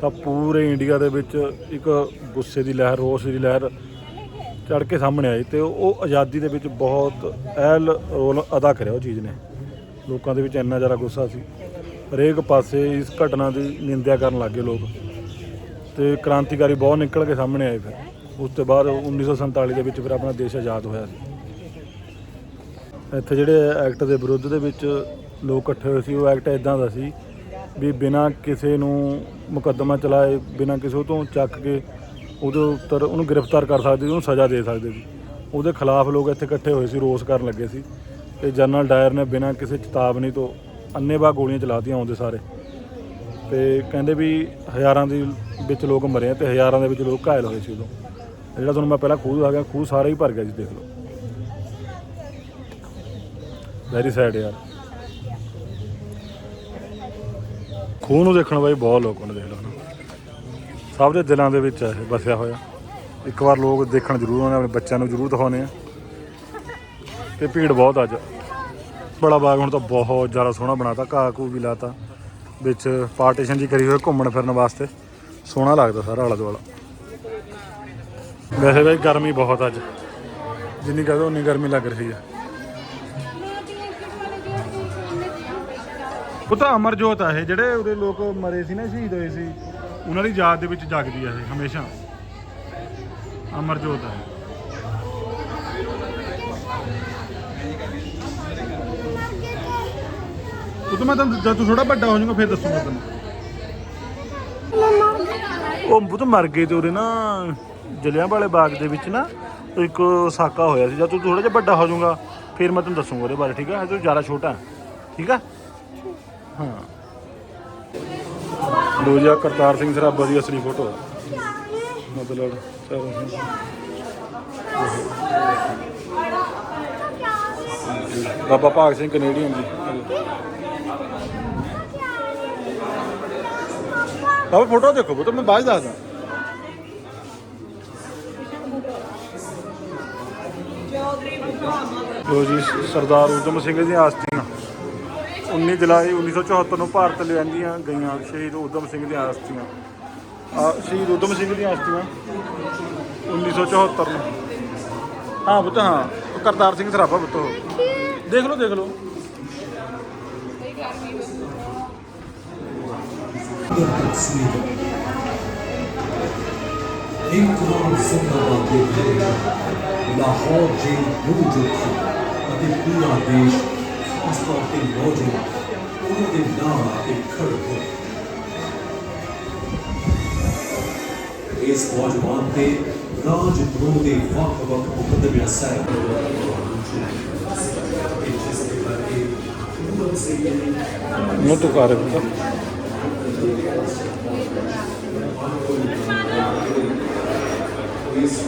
ਤਾਂ ਪੂਰੇ ਇੰਡੀਆ ਦੇ ਵਿੱਚ ਇੱਕ ਗੁੱਸੇ ਦੀ ਲਹਿਰ ਰੋਸ ਦੀ ਲਹਿਰ ਚੜ ਕੇ ਸਾਹਮਣੇ ਆਈ ਤੇ ਉਹ ਆਜ਼ਾਦੀ ਦੇ ਵਿੱਚ ਬਹੁਤ ਅਹਿਲ ਰੋਲ ਅਦਾ ਕਰਿਆ ਉਹ ਚੀਜ਼ ਨੇ। ਲੋਕਾਂ ਦੇ ਵਿੱਚ ਇੰਨਾ ਜ਼ਿਆਦਾ ਗੁੱਸਾ ਸੀ। ਹਰੇਕ ਪਾਸੇ ਇਸ ਘਟਨਾ ਦੀ ਨਿੰਦਿਆ ਕਰਨ ਲੱਗੇ ਲੋਕ ਤੇ ਕ੍ਰਾਂਤੀਕਾਰੀ ਬਹੁਤ ਨਿਕਲ ਕੇ ਸਾਹਮਣੇ ਆਏ ਫਿਰ। ਉਸ ਤੋਂ ਬਾਅਦ 1947 ਦੇ ਵਿੱਚ ਫਿਰ ਆਪਣਾ ਦੇਸ਼ ਆਜ਼ਾਦ ਹੋਇਆ। ਸੀ ਇੱਥੇ ਜਿਹੜੇ ਐਕਟ ਦੇ ਵਿਰੁੱਧ ਦੇ ਵਿੱਚ ਲੋਕ ਇਕੱਠੇ ਹੋਏ ਸੀ, ਉਹ ਐਕਟ ਇਦਾਂ ਦਾ ਸੀ ਵੀ ਬਿਨਾਂ ਕਿਸੇ ਨੂੰ ਮੁਕੱਦਮਾ ਚਲਾਏ, ਬਿਨਾਂ ਕਿਸੇ ਤੋਂ ਚੱਕ ਕੇ ਉਹਦੇ ਉੱਤਰ ਉਹਨੂੰ ਗ੍ਰਿਫਤਾਰ ਕਰ ਸਕਦੇ ਸੀ, ਉਹਨੂੰ ਸਜ਼ਾ ਦੇ ਸਕਦੇ ਸੀ। ਉਹਦੇ ਖਿਲਾਫ ਲੋਕ ਇੱਥੇ ਇਕੱਠੇ ਹੋਏ ਸੀ, ਰੋਸ ਕਰਨ ਲੱਗੇ ਸੀ ਤੇ ਜਨਰਲ ਡਾਇਰ ਨੇ ਬਿਨਾਂ ਕਿਸੇ ਚੇਤਾਵਨੀ ਤੋਂ ਅੰਨੇਵਾਹ ਗੋਲੀਆਂ ਚਲਾਤੀਆਂ ਆਉਂਦੇ ਸਾਰੇ। ਤੇ ਕਹਿੰਦੇ ਵੀ ਹਜ਼ਾਰਾਂ ਦੇ ਵਿੱਚ ਲੋਕ ਮਰੇ ਆ ਤੇ ਹਜ਼ਾਰਾਂ ਦੇ ਵਿੱਚ ਲੋਕ ਘਾਇਲ ਹੋਏ ਸੀ ਉਦੋਂ। ਜਿਹੜਾ ਤੁਹਾਨੂੰ ਮੈਂ ਪਹਿਲਾਂ ਖੂਹ ਆ ਗਿਆ ਖੂਹ ਸਾਰਾ ਹੀ ਭਰ ਗਿਆ ਜੀ, ਦੇਖ ਲਓ। ਵੈਰੀ ਸੈਡ ਯਾਰ। ਖੂਹ ਨੂੰ ਦੇਖਣ ਬਾਈ ਬਹੁਤ ਲੋਕ ਨੇ ਦੇਖ ਲਓ ਨਾ ਸਭ ਦੇ ਦਿਲਾਂ ਦੇ ਵਿੱਚ ਇਹ ਵਸਿਆ ਹੋਇਆ। ਇੱਕ ਵਾਰ ਲੋਕ ਦੇਖਣ ਜ਼ਰੂਰ ਆਉਂਦੇ ਆਪਣੇ ਬੱਚਿਆਂ ਨੂੰ ਜ਼ਰੂਰ ਦਿਖਾਉਂਦੇ ਆ। ਤੇ ਭੀੜ ਬਹੁਤ ਅੱਜ। ਬੜਾ ਬਾਗ ਹੁਣ ਤਾਂ ਬਹੁਤ ਜ਼ਿਆਦਾ ਸੋਹਣਾ ਬਣਾਤਾ, ਘਾਹ ਘੂ ਵੀ ਲਾਤਾ। ਵਿੱਚ ਪਾਰਟੀਸ਼ਨ ਜੀ ਕਰੀ ਹੋਈ ਘੁੰਮਣ ਫਿਰਨ ਵਾਸਤੇ। ਸੋਹਣਾ ਲੱਗਦਾ ਸਾਰਾ ਆਲਾ ਦੁਆਲਾ। ਵੈਸੇ ਬਾਈ ਗਰਮੀ ਬਹੁਤ ਅੱਜ। ਜਿੰਨੀ ਕਹਦੋ ਉਨੀ ਗਰਮੀ ਲੱਗ ਰਹੀ ਹੈ ਪੁੱਤਾ ਅਮਰਜੋਤ ਆ ਇਹ, ਜਿਹੜੇ ਉਹਦੇ ਲੋਕ ਮਰੇ ਸੀ ਨਾ, ਸ਼ਹੀਦ ਹੋਏ ਸੀ, ਉਹਨਾਂ ਦੀ ਯਾਦ ਦੇ ਵਿੱਚ ਜਾਗਦੀ ਆ ਇਹ, ਹਮੇਸ਼ਾ। ਅਮਰਜੋਤ ਆ ਇਹ। ਉਹ ਤਾਂ ਮੈਂ ਤਾਂ ਜਦ ਤੂੰ ਥੋੜਾ ਵੱਡਾ ਹੋ ਜਾਊਗਾ, ਫਿਰ ਦੱਸੂਗਾ ਤੈਨੂੰ। ਉਹ ਬੁੱਤ ਮਰ ਗਏ ਤੇ ਉਹਦੇ ਨਾ ਜਲਿਆਂ ਵਾਲੇ ਬਾਗ ਦੇ ਵਿੱਚ ਨਾ, ਇੱਕ ਸਾਕਾ ਹੋਇਆ ਸੀ। ਜਦ ਤੂੰ ਥੋੜਾ ਜਿਹਾ ਵੱਡਾ ਹੋ ਜਾਊਗਾ, ਫਿਰ ਮੈਂ ਤੈਨੂੰ ਦੱਸੂਗਾ ਉਹਦੇ ਬਾਰੇ, ਠੀਕ ਹੈ ਤੂੰ ਜ਼ਿਆਦਾ ਛੋਟਾ ਹੈ ਠੀਕ ਹੈ ਹਾਂ ਲੋ ਜੀ ਆਹ ਕਰਤਾਰ ਸਿੰਘ ਸਰਾਭਾ ਦੀ ਅਸਲੀ ਫੋਟੋ ਮਤਲਬ ਸਰ ਬਾਬਾ ਭਾਗ ਸਿੰਘ ਕੈਨੇਡੀਅਨ ਜੀ ਬਾਬਾ ਫੋਟੋ ਦੇਖੋ ਬੁੱਤ ਮੈਂ ਬਾਅਦ 'ਚ ਦੱਸਦਾ ਲੋ ਜੀ ਸਰਦਾਰ ਊਧਮ ਸਿੰਘ ਦੀਆਂ ਆਸਤੀਆਂ 19 ਜੁਲਾਈ 1974 ਨੂੰ ਭਾਰਤ ਲਿਆਂਦੀਆਂ ਗਈਆਂ ਸ਼ਹੀਦ ਊਧਮ ਸਿੰਘ ਦੀਆਂ ਆਸਤੀਆਂ ਆ, ਸ਼ਹੀਦ ਊਧਮ ਸਿੰਘ ਦੀਆਂ ਆਸਤੀਆਂ 1974 ਨੂੰ। ਹਾਂ ਪੁੱਤ, ਹਾਂ। ਕਰਤਾਰ ਸਿੰਘ ਸਰਾਭਾ ਪੁੱਤ ਉਹ। ਦੇਖ ਲਓ ਦੇਖ ਲਓ। ਇਕਰਾਮ ਜ਼ਿੰਦਾਬਾਦ ਦੇ ਲਾਹੌਰ ਜੇਲ ਨੂੰ ਜੋ ਅਤੇ ਪੂਰਾ ਦੇਸ਼ ਖਾਸ ਤੌਰ ਤੇ ਨੌਜਵਾਨ ਉਹਨਾਂ ਦੇ ਨਾਲ ਆ ਕੇ ਖੜ ਹੋਏ ਇਸ ਨੌਜਵਾਨ ਤੇ ਰਾਜ ਦਰੋਹ ਦੇ ਵੱਖ ਵੱਖ ਮੁਕੱਦਮਿਆਂ ਸਿੰਘ ਨੇ ਤੂੰ ਕਰ ਪੁੱਤ ਇਸ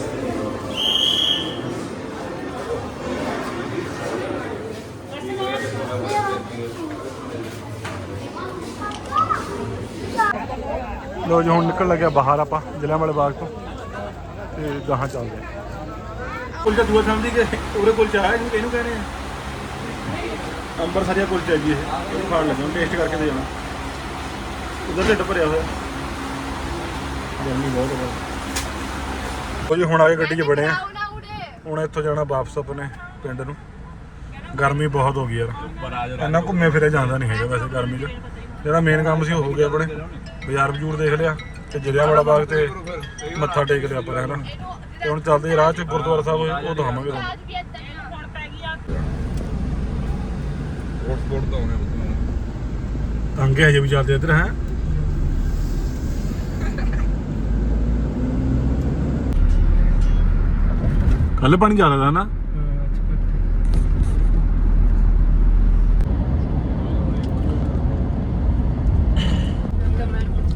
ਲੋ ਜੀ, ਹੁਣ ਨਿਕਲ ਲੱਗਿਆ ਬਾਹਰ ਆਪਾਂ ਜਲਿਆਂ ਵਾਲੇ ਬਾਗ ਤੋਂ। ਤੇ ਗਾਹਾਂ ਚੱਲਦੇ ਆ। ਕੁਲਚਾ ਦੂਆ ਸਮਝੀ ਕਿ ਉਹਦੇ ਕੁਲਚਾ ਹੈ, ਇਹਨੂੰ ਇਹਨੂੰ ਕਹਿੰਦੇ ਆ? ਅੰਬਰਸਰੀਆ ਕੁਲਚਾ ਜੀ ਇਹ ਇਹ ਖਾਣ ਲੱਗਾ ਟੇਸਟ ਕਰਕੇ ਦੇ ਜਾਣਾ ਉਧਰ ਢਿੱਡ ਭਰਿਆ ਹੋਇਆ। ਗਰਮੀ ਬਹੁਤ ਹੈ। ਉਹ ਜੀ, ਹੁਣ ਆ ਗੱਡੀ 'ਚ ਬੜੇ ਆ। ਹੁਣ ਇੱਥੋਂ ਜਾਣਾ ਵਾਪਸ ਆਪਣੇ ਪਿੰਡ ਨੂੰ। ਗਰਮੀ ਬਹੁਤ ਹੋ ਗਈ ਯਾਰ। ਇੰਨਾ ਘੁੰਮੇ ਫਿਰੇ ਜਾਂਦਾ ਨਹੀਂ ਹੈਗਾ ਵੈਸੇ ਗਰਮੀ 'ਚ। ਜਿਹੜਾ ਮੇਨ ਕੰਮ ਸੀ ਉਹ ਹੋ ਗਿਆ ਆਪਣੇ। ਬਾਜ਼ਾਰ ਬਜੂਰ ਦੇਖ ਲਿਆ ਤੇ ਜਲਿਆਂਵਾਲਾ ਬਾਗ ਤੇ ਮੱਥਾ ਟੇਕ ਲਿਆ ਆਪਾਂ ਹਨਾ? ਤੇ ਹੁਣ ਚੱਲਦੇ ਰਾਹ 'ਚ, ਗੁਰਦੁਆਰਾ ਸਾਹਿਬ, ਉਹ ਦਿਖਾਵਾਂਗੇ ਤੁਹਾਨੂੰ। ਅੱਜ ਵੀ ਏਦਾਂ ਤੰਗੇ ਹਜੇ ਵੀ ਚੱਲਦੇ ਇੱਧਰ, ਹੈ? ਕੱਲ ਪਾਣੀ ਜ਼ਿਆਦਾ ਦਾ ਨਾ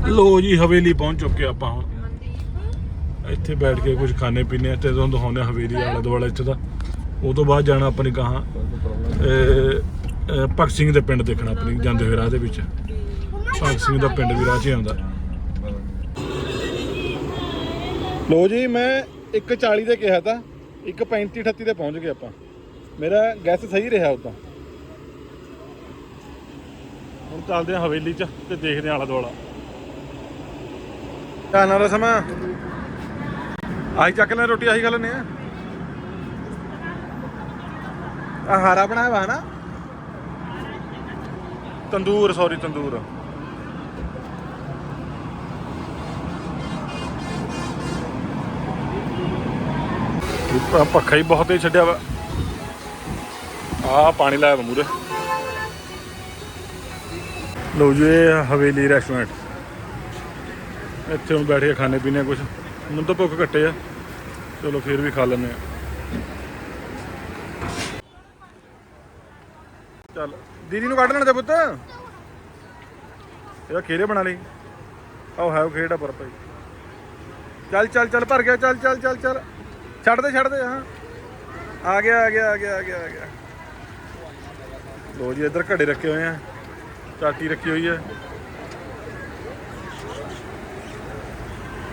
ਲੋ ਜੀ ਹਵੇਲੀ ਪਹੁੰਚ ਚੁੱਕੇ ਆਪਾਂ ਹੁਣ। ਇੱਥੇ ਬੈਠ ਕੇ ਕੁਝ ਖਾਣੇ ਪੀਣੇ ਆ ਤੇ ਤੁਹਾਨੂੰ ਦਿਖਾਉਂਦੇ ਹਵੇਲੀ ਆਲੇ ਦੁਆਲੇ ਇੱਥੇ ਦਾ। ਉਹ ਤੋਂ ਬਾਅਦ ਜਾਣਾ ਆਪਾਂ ਨੇ ਕਹਾ ਭਗਤ ਸਿੰਘ ਦੇ ਪਿੰਡ ਦੇਖਣਾ ਆਪਣੀ ਜਾਂਦੇ ਹੋਏ ਰਾਹ ਦੇ ਵਿੱਚ। ਭਗਤ ਸਿੰਘ ਦਾ ਪਿੰਡ ਵੀ ਰਾਹ 'ਚ ਹੀ ਆਉਂਦਾ। ਲੋ ਜੀ ਮੈਂ 140 ਤੇ ਕਿਹਾ ਤਾਂ 135 38 ਤੇ ਪਹੁੰਚ ਗਏ ਆਪਾਂ। ਮੇਰਾ ਗੈਸ ਸਹੀ ਰਿਹਾ ਉਦਾਂ। ਹੁਣ ਚੱਲਦੇ ਆ ਹਵੇਲੀ 'ਚ ਤੇ ਦੇਖਦੇ ਆ ਆਲਾ ਦੁਆਲਾ। ਧਿਆਨ ਨਾਲ ਸਮਾਂ ਆਹੀ ਚੱਕ ਲੈ ਰੋਟੀ ਆਹੀ ਖਾ ਲੈਨੇ ਆ। ਆ ਹਾਰਾ ਬਣਾਇਆ ਵਾ ਨਾ ਤੰਦੂਰ ਸੌਰੀ ਤੰਦੂਰ। ਪੱਖਾ ਹੀ ਬਹੁਤ ਹੀ ਛੱਡਿਆ ਵਾ। ਆ ਪਾਣੀ ਲਾਇਆ ਵਾ ਮੂਰੇ ਲਓ ਜੀ ਹਵੇਲੀ ਰੈਸਟੋਰੈਂਟ ਇੱਥੇ ਹੁਣ ਬੈਠ ਕੇ ਖਾਣੇ ਪੀਣੇ ਕੁਝ ਮੈਨੂੰ ਤਾਂ ਭੁੱਖ ਘੱਟੇ ਆ। ਚਲੋ ਫਿਰ ਵੀ ਖਾ ਲੈਂਦੇ ਆ। ਚੱਲ, ਦੀਦੀ ਨੂੰ ਕੱਢ ਲੈਣ ਦੇ ਪੁੱਤ। ਇਹਦਾ ਖੇਰੇ ਬਣਾ ਲਈ। ਆਹ ਹੈ ਉਹ ਖੇੜਾ ਪਰ ਭਾਈ ਚੱਲ ਚੱਲ ਚੱਲ, ਭਰ ਗਿਆ। ਚੱਲ ਚੱਲ ਚੱਲ ਚੱਲ। ਛੱਡ ਦੇ ਛੱਡ ਦੇ, ਹਾਂ। ਆ ਗਿਆ ਆ ਗਿਆ ਆ ਗਿਆ ਆ ਗਿਆ ਆ ਗਿਆ। ਲੋ ਜੀ, ਇੱਧਰ ਘੜੇ ਰੱਖੇ ਹੋਏ ਆ। ਚਾਟੀ ਰੱਖੀ ਹੋਈ ਹੈ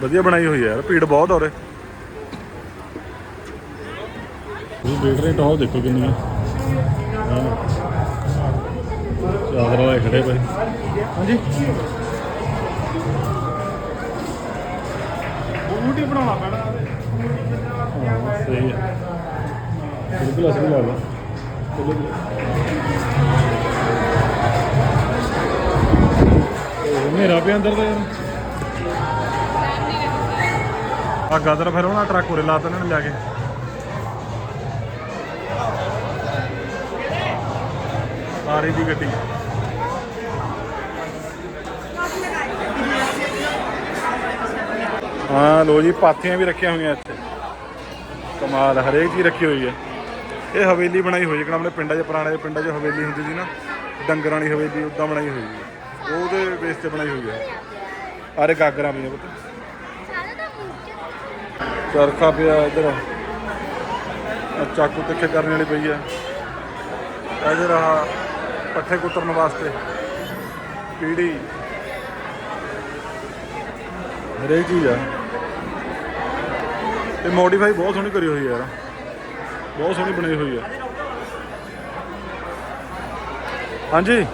ਵਧੀਆ ਬਣਾਈ ਹੋਈ ਹੈ ਯਾਰ ਭੀੜ ਬਹੁਤ ਹੋ ਰਹੀ ਇਹ ਦੇਖ ਰਹੇ ਟੌਪ ਦੇਖੋ ਕਿੰਨੀ ਹੈ ਚਾਦਰ ਵਾਲੇ ਖੜੇ ਭਾਈ। ਹਾਂਜੀ। ਬੂਟੀ ਬਣਾਉਣਾ ਪੈਣਾ ਹਾਂ ਸਹੀ ਹੈ ਬਿਲਕੁਲ ਅਸਲੀ ਲੱਗਦਾ ਚਲੋ ਜੀ। ਹਨੇਰਾ ਪਿਆ ਅੰਦਰ ਤਾਂ। ਯਾਰ ਆ ਗਾਦਰ ਫਿਰ ਉਹਨਾਂ ਟਰੱਕ ਉਰੇ ਲਾਤਾ ਇਹਨਾਂ ਨੇ ਲਿਆ ਕੇ। ਆ ਦੀ ਗੱਡੀ। ਹਾਂ ਲੋ ਜੀ, ਪਾਥੀਆਂ ਵੀ ਰੱਖੀਆਂ ਹੋਈਆਂ ਇੱਥੇ। ਕਮਾਲ, ਹਰੇਕ ਚੀਜ਼ ਰੱਖੀ ਹੋਈ ਹੈ। ਇਹ ਹਵੇਲੀ ਬਣਾਈ ਹੋਈ ਹੈ ਕਿ ਆਪਣੇ ਪਿੰਡਾਂ 'ਚ, ਪੁਰਾਣੇ ਪਿੰਡਾਂ 'ਚ ਹਵੇਲੀ ਹੁੰਦੀ ਸੀ ਨਾ, ਡੰਗਰਾਂ ਵਾਲੀ ਹਵੇਲੀ, ਉਦਾਂ ਬਣਾਈ ਹੋਈ ਹੈ। ਉਹਦੇ ਬੇਸ ਤੇ ਬਣਾਈ ਹੋਈ ਹੈ। ਆਰੇ ਗਾਗਰਾਂ ਪਈਆਂ ਪੁੱਤ। ਚਰਖਾ ਪਿਆ ਇਧਰ। ਚਾਕੂ ਤਿੱਖੇ ਕਰਨ ਵਾਲੀ ਪਈ ਆ। ਇਧਰ ਆ ਪੱਠੇ ਕੁਤਰਨ ਵਾਸਤੇ ਪੀੜੀ। ਹਰੇਕ ਚੀਜ਼ ਆ। ਇਹ ਮੋਡੀਫਾਈ ਬਹੁਤ ਸੋਹਣੀ ਕਰੀ ਹੋਈ ਆ ਯਾਰ। ਬਹੁਤ ਸੋਹਣੀ ਬਣਾਈ ਹੋਈ ਆ। ਹਾਂਜੀ।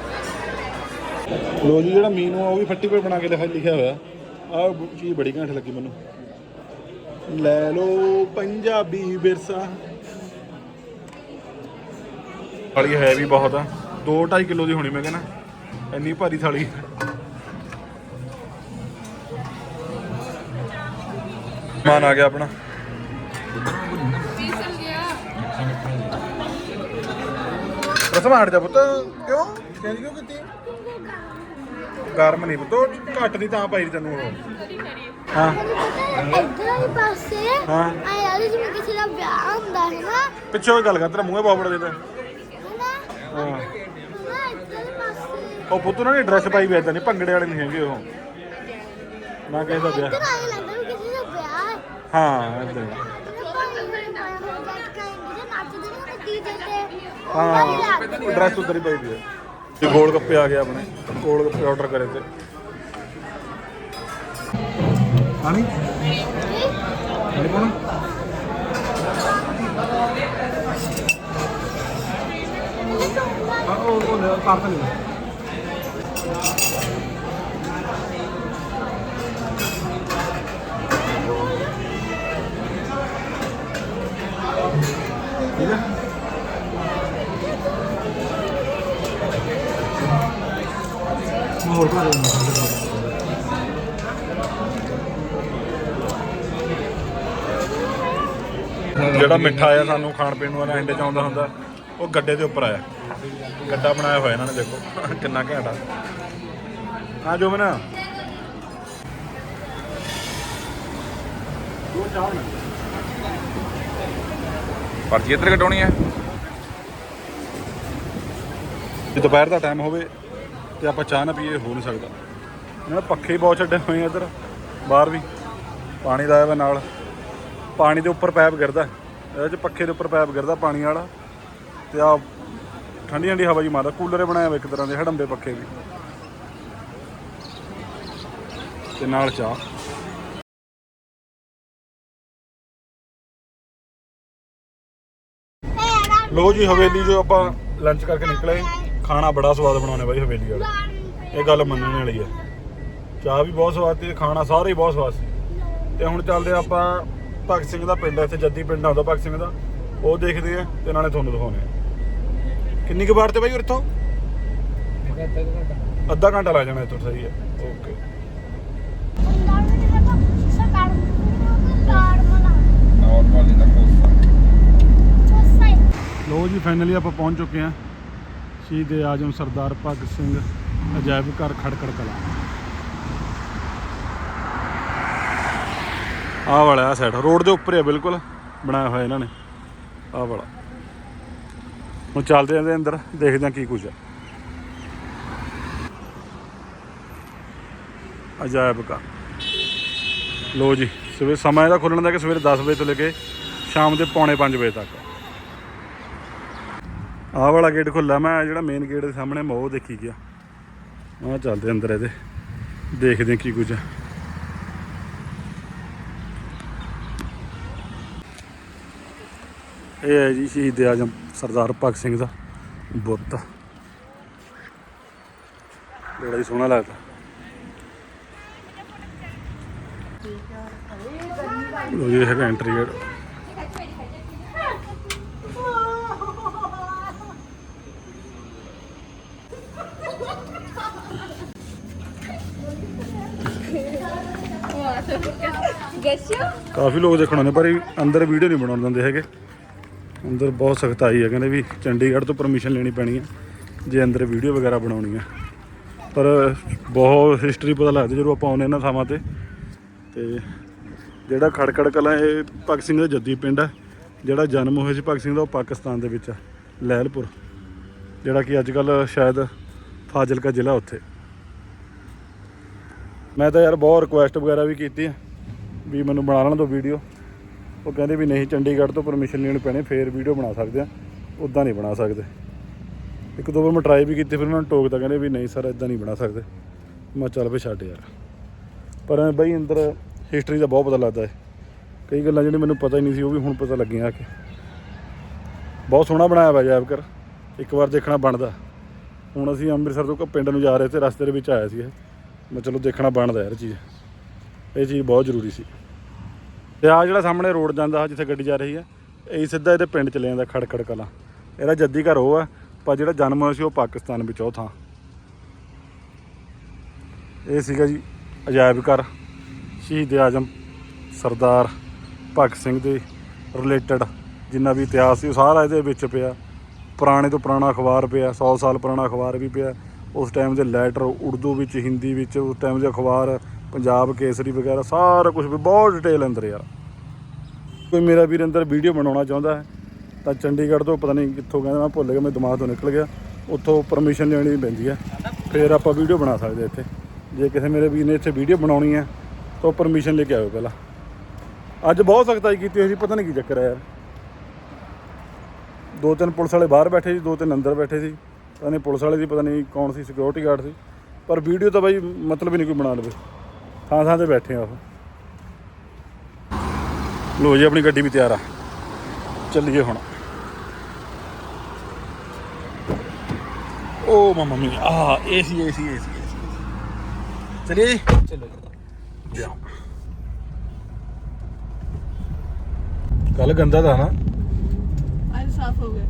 ਲੋ ਜੀ, ਜਿਹੜਾ ਮੀਨੂ ਆ, ਉਹ ਵੀ ਫੱਟੀ 'ਤੇ ਬਣਾ ਕੇ ਲਿਖਿਆ ਲਿਖਿਆ ਹੋਇਆ। ਆਹ ਚੀਜ਼ ਬੜੀ ਘੈਂਟ ਲੱਗੀ ਮੈਨੂੰ। ਲੈ ਲੋ ਪੰਜਾਬੀ ਵਿਰਸਾ। ਥਾਲੀ ਹੈ ਵੀ ਬਹੁਤ ਆ। 2.5 ਕਿਲੋ ਦੀ ਹੋਣੀ ਮੈਂ ਕਹਿੰਦਾ। ਇੰਨੀ ਭਾਰੀ ਥਾਲੀ। ਮਾਨ ਆ ਗਿਆ ਆਪਣਾ। ਰਸਮ ਹਟ ਜਾ ਪੁੱਤ। ਕਿਉਂ? ਚੇਂਜ ਕਿਉਂ ਕੀਤੀ? ਗਰਮ ਨਹੀਂ ਪੁੱਤ ਘੱਟ ਦੀ ਤਾਂ ਪਾਈ ਤੈਨੂੰ ਉਹ। ਹਾਂ। ਇੱਧਰ ਵਾਲੇ ਪਾਸੇ ਹਾਂ। ਆ ਯਾਰ ਜਿਵੇਂ ਕਿਸੇ ਦਾ ਵਿਆਹ ਹੁੰਦਾ ਹੈ ਨਾ। ਪਿੱਛੋਂ ਗੱਲ ਕਰ ਤੇਰਾ ਮੂੰਹੇ ਬਾਬੜ ਦੇ ਤਾਂ। ਹਨਾ? ਹਾਂ। ਨਾ ਇੱਧਰ ਵਾਲੇ ਪਾਸੇ। ਉਹ ਪੁੱਤ ਉਹਨਾਂ ਨੇ ਡਰੈਸ ਪਾਈ ਵੀ ਨਹੀਂ ਭੰਗੜੇ ਵਾਲੇ ਨਹੀਂ ਹੈਗੇ ਉਹ। ਨਾ ਕਿਸੇ ਦਾ ਵਿਆਹ। ਇੱਧਰ ਆਏ ਲੱਗਦਾ ਵੀ ਕਿਸੇ ਦਾ ਵਿਆਹ ਹੈ। ਹਾਂ ਏਦਾਂ ਹੀ। ਡਰੈਸ ਉਧਰ ਹੀ ਪਾਈ ਵੀ ਹੈ। ਤੇ ਗੋਲ ਗੱਪੇ ਆ ਗਏ ਆਪਣੇ ਗੋਲ ਗੱਪੇ ਆਰਡਰ ਕਰੇ ਤੇ। ਆਣੀ ਨਹੀਂ ਪਾਉਣਾ ਉਹ ਉਹ ਪਾਰਸਲ ਨਹੀਂ ਠੀਕ ਜਿਹੜਾ ਮਿੱਠਾ ਆਇਆ ਸਾਨੂੰ ਖਾਣ ਪੀਣ ਨੂੰ ਇੰਡੇ ਚ ਆਉਂਦਾ ਹੁੰਦਾ, ਉਹ ਗੱਡੇ ਦੇ ਉੱਪਰ ਆਇਆ। ਗੱਡਾ ਬਣਾਇਆ ਹੋਇਆ ਇਹਨਾਂ ਨੇ, ਦੇਖੋ, ਕਿੰਨਾ ਘੈਂਟ ਆ। ਆ ਜੋ ਬਣਾ ਪਰਚੀ ਇੱਧਰ ਕਟਾਉਣੀ ਹੈ। ਜੇ ਦੁਪਹਿਰ ਦਾ ਟਾਈਮ ਹੋਵੇ ਤੇ ਆਪਾਂ ਚਾਹ ਨਾ ਪੀਏ, ਹੋ ਨਹੀਂ ਸਕਦਾ। ਇਹਨਾਂ ਪੱਖੇ ਬਹੁਤ ਛੱਡੇ ਹੋਏ ਆ ਇੱਧਰ, ਬਾਹਰ ਵੀ। ਪਾਣੀ ਦਾ ਆਇਆ ਨਾਲ। ਪਾਣੀ ਦੇ ਉੱਪਰ ਪੈਪ ਗਿਰਦਾ, ਇਹਦੇ ਚ ਪੱਖੇ ਦੇ ਉੱਪਰ ਪੈਪ ਗਿਰਦਾ ਪਾਣੀ ਵਾਲਾ, ਤੇ ਆ ਠੰਡੀ ਠੰਡੀ ਹਵਾ ਜੀ ਮਾਰਦਾ, ਕੂਲਰ ਬਣਾਇਆ ਵਾ ਇੱਕ ਤਰ੍ਹਾਂ ਦੇ, ਹੜੰਬੇ ਪੱਖੇ ਵੀ। ਤੇ ਨਾਲ ਚਾਹ। ਲੋ ਜੀ, ਹਵੇਲੀ ਜੋ ਆਪਾਂ ਲੰਚ ਕਰਕੇ ਨਿਕਲੇ ਖਾਣਾ ਬੜਾ ਸਵਾਦ ਬਣਾਉਣੇ ਬਾਈ ਹਵੇਲੀ ਵਾਲਾ। ਇਹ ਗੱਲ ਮੰਨਣ ਵਾਲੀ ਹੈ ਚਾਹ ਵੀ ਬਹੁਤ ਸਵਾਦ ਸੀ ਖਾਣਾ ਸਾਰਾ ਹੀ ਬਹੁਤ ਸਵਾਦ ਸੀ। ਤੇ ਹੁਣ ਚੱਲਦੇ ਆਪਾਂ ਭਗਤ ਸਿੰਘ ਦਾ ਪਿੰਡ ਹੈ, ਇੱਥੇ ਜੱਦੀ ਪਿੰਡ ਆਉਂਦਾ ਭਗਤ ਸਿੰਘ ਦਾ। ਉਹ ਦੇਖਦੇ ਆ ਤੇ ਨਾਲੇ ਤੁਹਾਨੂੰ ਦਿਖਾਉਣੇ ਆ। ਕਿੰਨੀ ਕੁ ਵਾਰ ਤੇ ਬਾਈ ਇੱਥੋਂ? ਅੱਧਾ ਘੰਟਾ ਲੱਗ ਜਾਣਾ ਇੱਥੋਂ, ਸਹੀ ਹੈ। ਓਕੇ। ਲੋ ਜੀ ਫਾਈਨਲੀ ਆਪਾਂ ਪਹੁੰਚ ਚੁੱਕੇ ਹਾਂ। ਸ਼ਹੀਦ ਆਜਮ ਸਰਦਾਰ ਭਗਤ ਸਿੰਘ ਅਜਾਇਬ ਘਰ ਖੜਕੜ ਕਲਾ। ਆਹ ਵਾਲਾ, ਆ ਸਾਈਡ ਰੋਡ ਦੇ ਉੱਪਰ ਹੀ ਬਿਲਕੁਲ। ਬਣਾਇਆ ਹੋਇਆ ਇਹਨਾਂ ਨੇ। ਆਹ ਵਾਲਾ। ਹੁਣ ਚੱਲਦੇ ਆਂ ਦੇ ਅੰਦਰ, ਦੇਖਦੇ ਆਂ ਕੀ ਕੁਝ ਆ। ਅਜਾਇਬ ਘਰ। ਲੋ ਜੀ, ਸਵੇਰ, ਸਮਾਂ ਇਹਦਾ ਖੁੱਲਣ ਦਾ ਕਿ ਸਵੇਰੇ 10 ਵਜੇ ਤੋਂ ਲੈ ਕੇ ਸ਼ਾਮ ਦੇ ਪੌਣੇ 5 ਵਜੇ ਤੱਕ। ਆਹ ਵਾਲਾ ਗੇਟ ਖੁੱਲਾ ਮੈਂ ਜਿਹੜਾ ਮੇਨ ਗੇਟ ਦੇ ਸਾਹਮਣੇ ਮੈਂ ਉਹ ਦੇਖੀ ਗਿਆ। ਆਹ ਚੱਲਦੇ ਅੰਦਰ ਇਹਦੇ। ਦੇਖਦੇ ਹਾਂ ਕੀ ਕੁਝ ਆ। ਇਹ ਹੈ ਜੀ ਸ਼ਹੀਦ ਆਜਮ ਸਰਦਾਰ ਭਗਤ ਸਿੰਘ ਦਾ ਬੁੱਤ। ਬੜਾ ਹੀ ਸੋਹਣਾ ਲੱਗਦਾ। ਲੋ ਜੀ ਹੈਗਾ ਐਂਟਰੀ ਗੇਟ ਕਾਫੀ ਲੋਕ ਦੇਖਣ ਆਉਂਦੇ ਪਰ ਅੰਦਰ ਵੀਡੀਓ ਨਹੀਂ ਬਣਾਉਣ ਦਿੰਦੇ ਹੈਗੇ। ਅੰਦਰ ਬਹੁਤ ਸਖਤਾਈ ਹੈ। ਕਹਿੰਦੇ ਵੀ ਚੰਡੀਗੜ੍ਹ ਤੋਂ ਪਰਮਿਸ਼ਨ ਲੈਣੀ ਪੈਣੀ ਹੈ। ਜੇ ਅੰਦਰ ਵੀਡੀਓ ਵਗੈਰਾ ਬਣਾਉਣੀ ਹੈ। ਪਰ ਬਹੁਤ ਹਿਸਟਰੀ ਪਤਾ ਲੱਗਦੀ ਜਦੋਂ ਆਪਾਂ ਆਉਂਦੇ ਇਹਨਾਂ ਥਾਵਾਂ ਤੇ ਤੇ ਜਿਹੜਾ ਖੜਕੜ ਕਲਾਂ ਇਹ ਭਗਤ ਸਿੰਘ ਦਾ ਜੱਦੀ ਪਿੰਡ ਹੈ। ਜਿਹੜਾ ਜਨਮ ਹੋਇਆ ਸੀ ਭਗਤ ਸਿੰਘ ਦਾ ਉਹ ਪਾਕਿਸਤਾਨ ਦੇ ਵਿੱਚ ਹੈ, ਲਹਿਲਪੁਰ। ਜਿਹੜਾ ਕਿ ਅੱਜ ਕੱਲ ਸ਼ਾਇਦ ਫਾਜ਼ਿਲਕਾ ਜ਼ਿਲ੍ਹਾ ਉੱਥੇ। ਮੈਂ ਤਾਂ ਯਾਰ ਬਹੁਤ ਰਿਕੁਐਸਟ ਵਗੈਰਾ ਵੀ ਕੀਤੀ ਹੈ ਵੀ ਮੈਨੂੰ ਬਣਾ ਲੈਣ ਦਿਓ ਵੀਡੀਓ ਉਹ ਕਹਿੰਦੇ ਵੀ ਨਹੀਂ, ਚੰਡੀਗੜ੍ਹ ਤੋਂ ਪਰਮਿਸ਼ਨ ਲੈਣੀ ਪੈਣੇ, ਫੇਰ ਵੀਡੀਓ ਬਣਾ ਸਕਦੇ ਆ। ਉਦਾਂ ਨਹੀਂ ਬਣਾ ਸਕਦੇ। ਇੱਕ ਦੋ ਵਾਰ ਮੈਂ ਟਰਾਈ ਵੀ ਕੀਤੀ, ਫਿਰ ਉਹਨਾਂ ਨੂੰ ਟੋਕਦਾ ਕਹਿੰਦੇ ਵੀ ਨਹੀਂ ਸਰ ਇਦਾਂ ਨਹੀਂ ਬਣਾ ਸਕਦੇ। ਮੈਂ ਚੱਲ ਵੀ ਛੱਡ ਯਾਰ। ਪਰ ਬਈ ਅੰਦਰ ਹਿਸਟਰੀ ਦਾ ਬਹੁਤ ਪਤਾ ਲੱਗਦਾ ਹੈ। ਕਈ ਗੱਲਾਂ ਜਿਹੜੀਆਂ ਮੈਨੂੰ ਪਤਾ ਹੀ ਨਹੀਂ ਸੀ, ਉਹ ਵੀ ਹੁਣ ਪਤਾ ਲੱਗੀਆਂ ਆ ਕੇ। ਬਹੁਤ ਸੋਹਣਾ ਬਣਾਇਆ ਹੋਇਆ ਜਾਇਬ ਕਰ ਇੱਕ ਵਾਰ ਦੇਖਣਾ ਬਣਦਾ। ਹੁਣ ਅਸੀਂ ਅੰਮ੍ਰਿਤਸਰ ਤੋਂ ਪਿੰਡ ਨੂੰ ਜਾ ਰਹੇ ਤੇ ਰਸਤੇ ਦੇ ਵਿੱਚ ਆਇਆ ਸੀ ਇਹ। ਮੈਂ ਚਲੋ ਦੇਖਣਾ ਬਣਦਾ ਯਾਰ ਚੀਜ਼। ਇਹ ਚੀਜ਼ ਬਹੁਤ ਜ਼ਰੂਰੀ ਸੀ। ਤੇ ਆ ਜਿਹੜਾ ਸਾਹਮਣੇ ਰੋਡ ਜਾਂਦਾ ਜਿੱਥੇ ਗੱਡੀ ਜਾ ਰਹੀ ਹੈ ਇਹ ਸਿੱਧਾ ਇਹਦੇ ਪਿੰਡ ਚਲੇ ਜਾਂਦਾ ਖੜਕੜ ਕਲਾਂ। ਇਹਦਾ ਜੱਦੀ ਘਰ ਉਹ ਆ, ਪਰ ਜਿਹੜਾ ਜਨਮ ਹੋਇਆ ਸੀ ਉਹ ਪਾਕਿਸਤਾਨ ਵਿੱਚ ਉਹ ਥਾਂ। ਇਹ ਸੀਗਾ ਜੀ ਅਜਾਇਬ ਘਰ, ਸ਼ਹੀਦ ਆਜਮ ਸਰਦਾਰ ਭਗਤ ਸਿੰਘ ਦੇ ਰਿਲੇਟਡ ਜਿੰਨਾ ਵੀ ਇਤਿਹਾਸ ਸੀ, ਉਹ ਸਾਰਾ ਇਹਦੇ ਵਿੱਚ ਪਿਆ। ਪੁਰਾਣੇ ਤੋਂ ਪੁਰਾਣਾ ਅਖਬਾਰ ਪਿਆ 100 ਸਾਲ ਪੁਰਾਣਾ ਅਖਬਾਰ ਵੀ ਪਿਆ। ਉਸ ਟਾਈਮ ਦੇ ਲੈਟਰ ਉਰਦੂ ਵਿੱਚ, ਹਿੰਦੀ ਵਿੱਚ, ਉਸ ਟਾਈਮ ਦੇ ਅਖਬਾਰ ਪੰਜਾਬ ਕੇਸਰੀ ਵਗੈਰਾ, ਸਾਰਾ ਕੁਝ ਵੀ, ਬਹੁਤ ਡਿਟੇਲ ਅੰਦਰ ਯਾਰ। ਕੋਈ ਮੇਰਾ ਵੀਰ ਅੰਦਰ ਵੀਡੀਓ ਬਣਾਉਣਾ ਚਾਹੁੰਦਾ ਹੈ, ਤਾਂ ਚੰਡੀਗੜ੍ਹ ਤੋਂ ਪਤਾ ਨਹੀਂ ਕਿੱਥੋਂ ਕਹਿੰਦਾ, ਮੈਂ ਭੁੱਲ ਗਿਆ ਮੇਰੇ ਦਿਮਾਗ ਤੋਂ ਨਿਕਲ ਗਿਆ। ਉੱਥੋਂ ਪਰਮਿਸ਼ਨ ਲੈਣੀ ਪੈਂਦੀ ਹੈ। ਫਿਰ ਆਪਾਂ ਵੀਡੀਓ ਬਣਾ ਸਕਦੇ ਇੱਥੇ। ਜੇ ਕਿਸੇ ਮੇਰੇ ਵੀਰ ਨੇ ਇੱਥੇ ਵੀਡੀਓ ਬਣਾਉਣੀ ਹੈ, ਤਾਂ ਪਰਮਿਸ਼ਨ ਲੈ ਕੇ ਆਇਓ ਪਹਿਲਾਂ। ਅੱਜ ਬਹੁਤ ਸਖਤਾਈ ਕੀਤੀ ਹੋਈ ਸੀ, ਪਤਾ ਨਹੀਂ ਕੀ ਚੱਕਰ ਹੈ ਯਾਰ। ਦੋ ਤਿੰਨ ਪੁਲਿਸ ਵਾਲੇ ਬਾਹਰ ਬੈਠੇ ਸੀ, ਦੋ ਤਿੰਨ ਅੰਦਰ ਬੈਠੇ ਸੀ। ਪਤਾ ਨਹੀਂ ਪੁਲਿਸ ਵਾਲੇ ਦੀ, ਪਤਾ ਨਹੀਂ ਕੌਣ ਸੀ ਸਿਕਿਉਰਿਟੀ ਗਾਰਡ ਸੀ। ਪਰ ਵੀਡੀਓ ਤਾਂ ਬਾਈ ਮਤਲਬ ਹੀ ਨਹੀਂ ਕੋਈ ਬਣਾ ਲਵੇ। ਥਾਂ ਥਾਂ ਤੇ ਬੈਠੇ ਆ ਉਹ। ਲੋ ਜੀ ਆਪਣੀ ਗੱਡੀ ਵੀ ਤਿਆਰ ਆ। ਚੱਲੀਏ ਹੁਣ। ਓ ਮਮਾ ਮੀ ਆ ਏਸੀ ਏਸੀ ਏਸੀ ਚਲਿਏ ਜੀ। ਚਲੋ ਜਾਓ। ਕੱਲ ਗੰਦਾ था ਨਾ। ਅੱਜ ਸਾਫ਼ ਹੋ ਗਿਆ।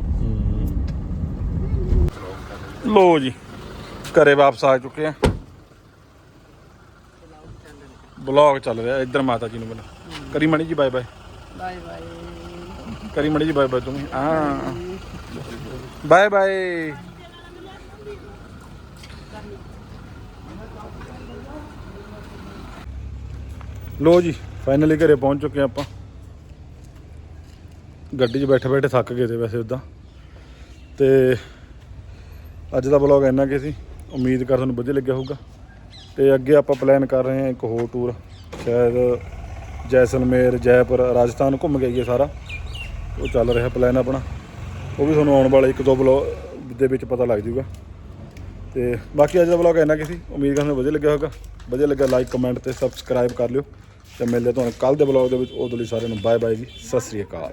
ਲੋ ਜੀ ਘਰੇ ਵਾਪਸ ਆ ਚੁੱਕੇ ਆ। ਬਲੌਗ ਚੱਲ ਰਿਹਾ ਇੱਧਰ ਮਾਤਾ ਜੀ ਨੂੰ ਬੁਲਾ ਕਰੀ ਮਣੀ ਜੀ ਬਾਏ ਬਾਏ। Bye bye. ਕਰੀ ਮਣੀ ਜੀ ਬਾਏ ਬਾਏ ਤੁਸੀਂ ਹਾਂ। Bye bye. ਲੋ ਜੀ ਫਾਈਨਲੀ ਘਰੇ ਪਹੁੰਚ ਚੁੱਕੇ ਆਪਾਂ। ਗੱਡੀ 'ਚ ਬੈਠੇ ਬੈਠੇ ਥੱਕ ਗਏ ਤੇ ਵੈਸੇ ਉਦਾਂ ਤੇ ਅੱਜ ਦਾ ਵਲੌਗ ਇੰਨਾ ਕਿ ਸੀ। ਉਮੀਦ ਕਰ ਤੁਹਾਨੂੰ ਵਧੀਆ ਲੱਗਿਆ ਹੋਊਗਾ। ਤੇ ਅੱਗੇ ਆਪਾਂ ਪਲਾਨ ਕਰ ਰਹੇ ਹਾਂ ਇੱਕ ਹੋਰ ਟੂਰ ਸ਼ਾਇਦ ਜੈਸਲਮੇਰ, ਜੈਪੁਰ, ਰਾਜਸਥਾਨ ਘੁੰਮ ਕੇ ਆਈਏ ਸਾਰਾ। ਉਹ ਚੱਲ ਰਿਹਾ ਪਲਾਨ ਆਪਣਾ। ਉਹ ਵੀ ਤੁਹਾਨੂੰ ਆਉਣ ਵਾਲੇ ਇੱਕ ਦੋ ਵਲੌਗ ਦੇ ਵਿੱਚ ਪਤਾ ਲੱਗ ਜਾਊਗਾ। ਤੇ ਬਾਕੀ ਅੱਜ ਦਾ ਵਲੌਗ ਇੰਨਾ ਕਿ ਸੀ। ਉਮੀਦ ਕਰ ਵਧੀਆ ਲੱਗਿਆ ਹੋਊਗਾ। ਵਧੀਆ ਲੱਗਾ ਲਾਈਕ ਕਮੈਂਟ ਤੇ ਸਬਸਕ੍ਰਾਈਬ ਕਰ ਲਿਓ। ਤੇ ਮਿਲਦੇ ਤੁਹਾਨੂੰ ਕੱਲ ਦੇ ਵਲੌਗ ਦੇ ਵਿੱਚ। ਉਦੋਂ ਲਈ ਸਾਰਿਆਂ ਨੂੰ ਬਾਏ ਬਾਏ ਜੀ। ਸਤਿ ਸ੍ਰੀ ਅਕਾਲ।